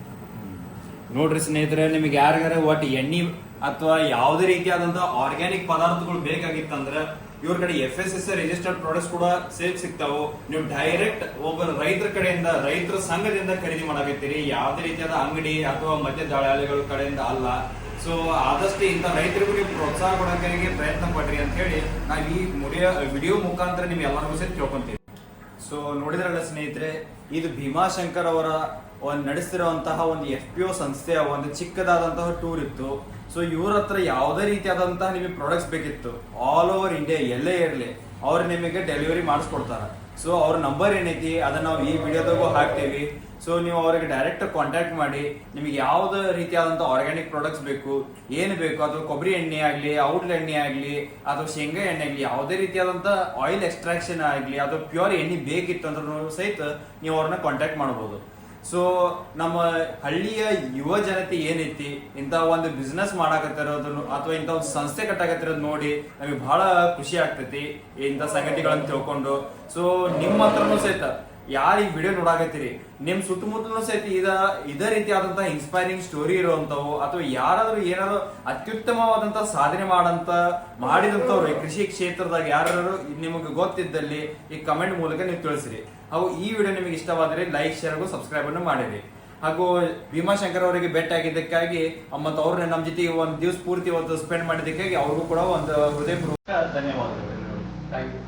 ನೋಡ್ರಿ ಸ್ನೇಹಿತರೆ ನಿಮಗೆ ಯಾರಿಗಾರ ಒಟ್ಟು ಎಣ್ಣೆ ಅಥವಾ ಯಾವುದೇ ರೀತಿಯಾದಂತಹ ಆರ್ಗ್ಯಾನಿಕ್ ಪದಾರ್ಥಗಳು ಬೇಕಾಗಿತ್ತಂದ್ರೆ ಇವ್ರ ಕಡೆ F S S registered products ಕೂಡ ಸೇಫ್ ಸಿಗ್ತಾವು. ನೀವು ಡೈರೆಕ್ಟ್ ಒಬ್ಬ ರೈತರ ಕಡೆಯಿಂದ ರೈತರ ಸಂಘದಿಂದ ಖರೀದಿ ಮಾಡಕತ್ತೀರಿ. ಯಾವುದೇ ರೀತಿಯಾದ ಅಂಗಡಿ ಅಥವಾ ಮಧ್ಯ ದಳ್ಳಾಳಿಗಳ ಕಡೆಯಿಂದ ಅಲ್ಲ. ಸೊ ಆದಷ್ಟು ಇಂತ ರೈತರಿಗೂ ನೀವು ಪ್ರೋತ್ಸಾಹ ಕೊಡೋಕೆ ಪ್ರಯತ್ನ ಪಡ್ರಿ ಅಂತ ಹೇಳಿ ನಾವು ಈ ಮುಡಿಯೋ ವಿಡಿಯೋ ಮುಖಾಂತರ ನಿಮ್ಗೆ ಎಲ್ಲರಿಗೂ ಸೇರಿ ಕೇಳ್ಕೊಂತೀವಿ. ಸೊ ನೋಡಿದ್ರಲ್ಲ ಸ್ನೇಹಿತರೆ, ಇದು ಭೀಮಾಶಂಕರ್ ಅವರ ಒಂದು ನಡೆಸ್ತಿರುವಂತಹ ಒಂದು ಎಫ್ ಪಿ ಒ ಸಂಸ್ಥೆಯ ಒಂದು ಚಿಕ್ಕದಾದಂತಹ ಟೂರ್ ಇತ್ತು. ಸೊ ಇವ್ರ ಹತ್ರ ಯಾವುದೇ ರೀತಿಯಾದಂತಹ ನಿಮಗೆ ಪ್ರಾಡಕ್ಟ್ಸ್ ಬೇಕಿತ್ತು. ಆಲ್ ಓವರ್ ಇಂಡಿಯಾ ಎಲ್ಲೇ ಇರಲಿ, ಅವ್ರು ನಿಮಗೆ ಡೆಲಿವರಿ ಮಾಡಿಸ್ಕೊಡ್ತಾರೆ. ಸೊ ಅವ್ರ ನಂಬರ್ ಏನೈತಿ, ಅದನ್ನ ನಾವು ಈ ವಿಡಿಯೋದಾಗೂ ಹಾಕ್ತೀವಿ. ಸೊ ನೀವು ಅವ್ರಿಗೆ ಡೈರೆಕ್ಟ್ ಕಾಂಟ್ಯಾಕ್ಟ್ ಮಾಡಿ, ನಿಮಗೆ ಯಾವ್ದು ರೀತಿಯಾದಂಥ ಆರ್ಗ್ಯಾನಿಕ್ ಪ್ರಾಡಕ್ಟ್ಸ್ ಬೇಕು, ಏನು ಬೇಕು ಅಥವಾ ಕೊಬ್ಬರಿ ಎಣ್ಣೆ ಆಗಲಿ ಔಟ್ಲ ಎಣ್ಣೆ ಆಗಲಿ ಅಥವಾ ಶೇಂಗಾ ಎಣ್ಣೆ ಆಗಲಿ, ಯಾವುದೇ ರೀತಿಯಾದಂಥ ಆಯಿಲ್ ಎಕ್ಸ್ಟ್ರಾಕ್ಷನ್ ಆಗಲಿ ಅಥವಾ ಪ್ಯೂರ್ ಎಣ್ಣೆ ಬೇಕಿತ್ತು ಅಂದ್ರೂ ಸಹಿತ ನೀವು ಅವ್ರನ್ನ ಕಾಂಟ್ಯಾಕ್ಟ್ ಮಾಡ್ಬೋದು. ಸೊ ನಮ್ಮ ಹಳ್ಳಿಯ ಯುವ ಜನತೆ ಏನೈತಿ, ಇಂಥ ಒಂದು ಬಿಸ್ನೆಸ್ ಮಾಡಾಕತ್ತಿರೋದನ್ನು ಅಥವಾ ಇಂಥ ಒಂದು ಸಂಸ್ಥೆ ಕಟ್ಟಾಕತ್ತಿರೋದು ನೋಡಿ ನಮಗೆ ಬಹಳ ಖುಷಿ ಆಗ್ತೈತಿ ಇಂಥ ಸಂಗತಿಗಳನ್ನು ತಿಳ್ಕೊಂಡು. ಸೊ ನಿಮ್ಮ ಹತ್ರನೂ ಸಹಿತ ಯಾರು ಈ ವಿಡಿಯೋ ನೋಡಾಕತ್ತೀರಿ? ನಿಮ್ ಸುತ್ತಮುತ್ತಲೂ ಸಹಿತ ಇದ, ಇದೇ ರೀತಿಯಾದಂತಹ ಇನ್ಸ್ಪೈರಿಂಗ್ ಸ್ಟೋರಿ ಇರುವಂತವು, ಅಥವಾ ಯಾರಾದ್ರೂ ಏನಾದ್ರು ಅತ್ಯುತ್ತಮವಾದಂತಹ ಸಾಧನೆ ಮಾಡಂತ, ಮಾಡಿದಂತವ್ರು ಕೃಷಿ ಕ್ಷೇತ್ರದಾಗ ಯಾರು ನಿಮಗೆ ಗೊತ್ತಿದ್ದಲ್ಲಿ ಈ ಕಮೆಂಟ್ ಮೂಲಕ ನೀವು ತಿಳಿಸ್ರಿ. ಹಾಗೂ ಈ ವಿಡಿಯೋ ನಿಮಗೆ ಇಷ್ಟವಾದರೆ ಲೈಕ್ ಶೇರ್ ಹಾಗೂ ಸಬ್ಸ್ಕ್ರೈಬ್ ಅನ್ನು ಮಾಡಿರಿ. ಹಾಗೂ ಭೀಮಾಶಂಕರ್ ಅವರಿಗೆ ಭೇಟಿ ಆಗಿದ್ದಕ್ಕಾಗಿ ಮತ್ತು ಅವ್ರನ್ನ ನಮ್ಮ ಜೊತೆ ಒಂದು ದಿವಸ ಪೂರ್ತಿ ಒಂದು ಸ್ಪೆಂಡ್ ಮಾಡಿದ್ದಕ್ಕಾಗಿ ಅವ್ರಿಗೂ ಕೂಡ ಒಂದು ಹೃದಯಪೂರ್ವಕ ಧನ್ಯವಾದಗಳು.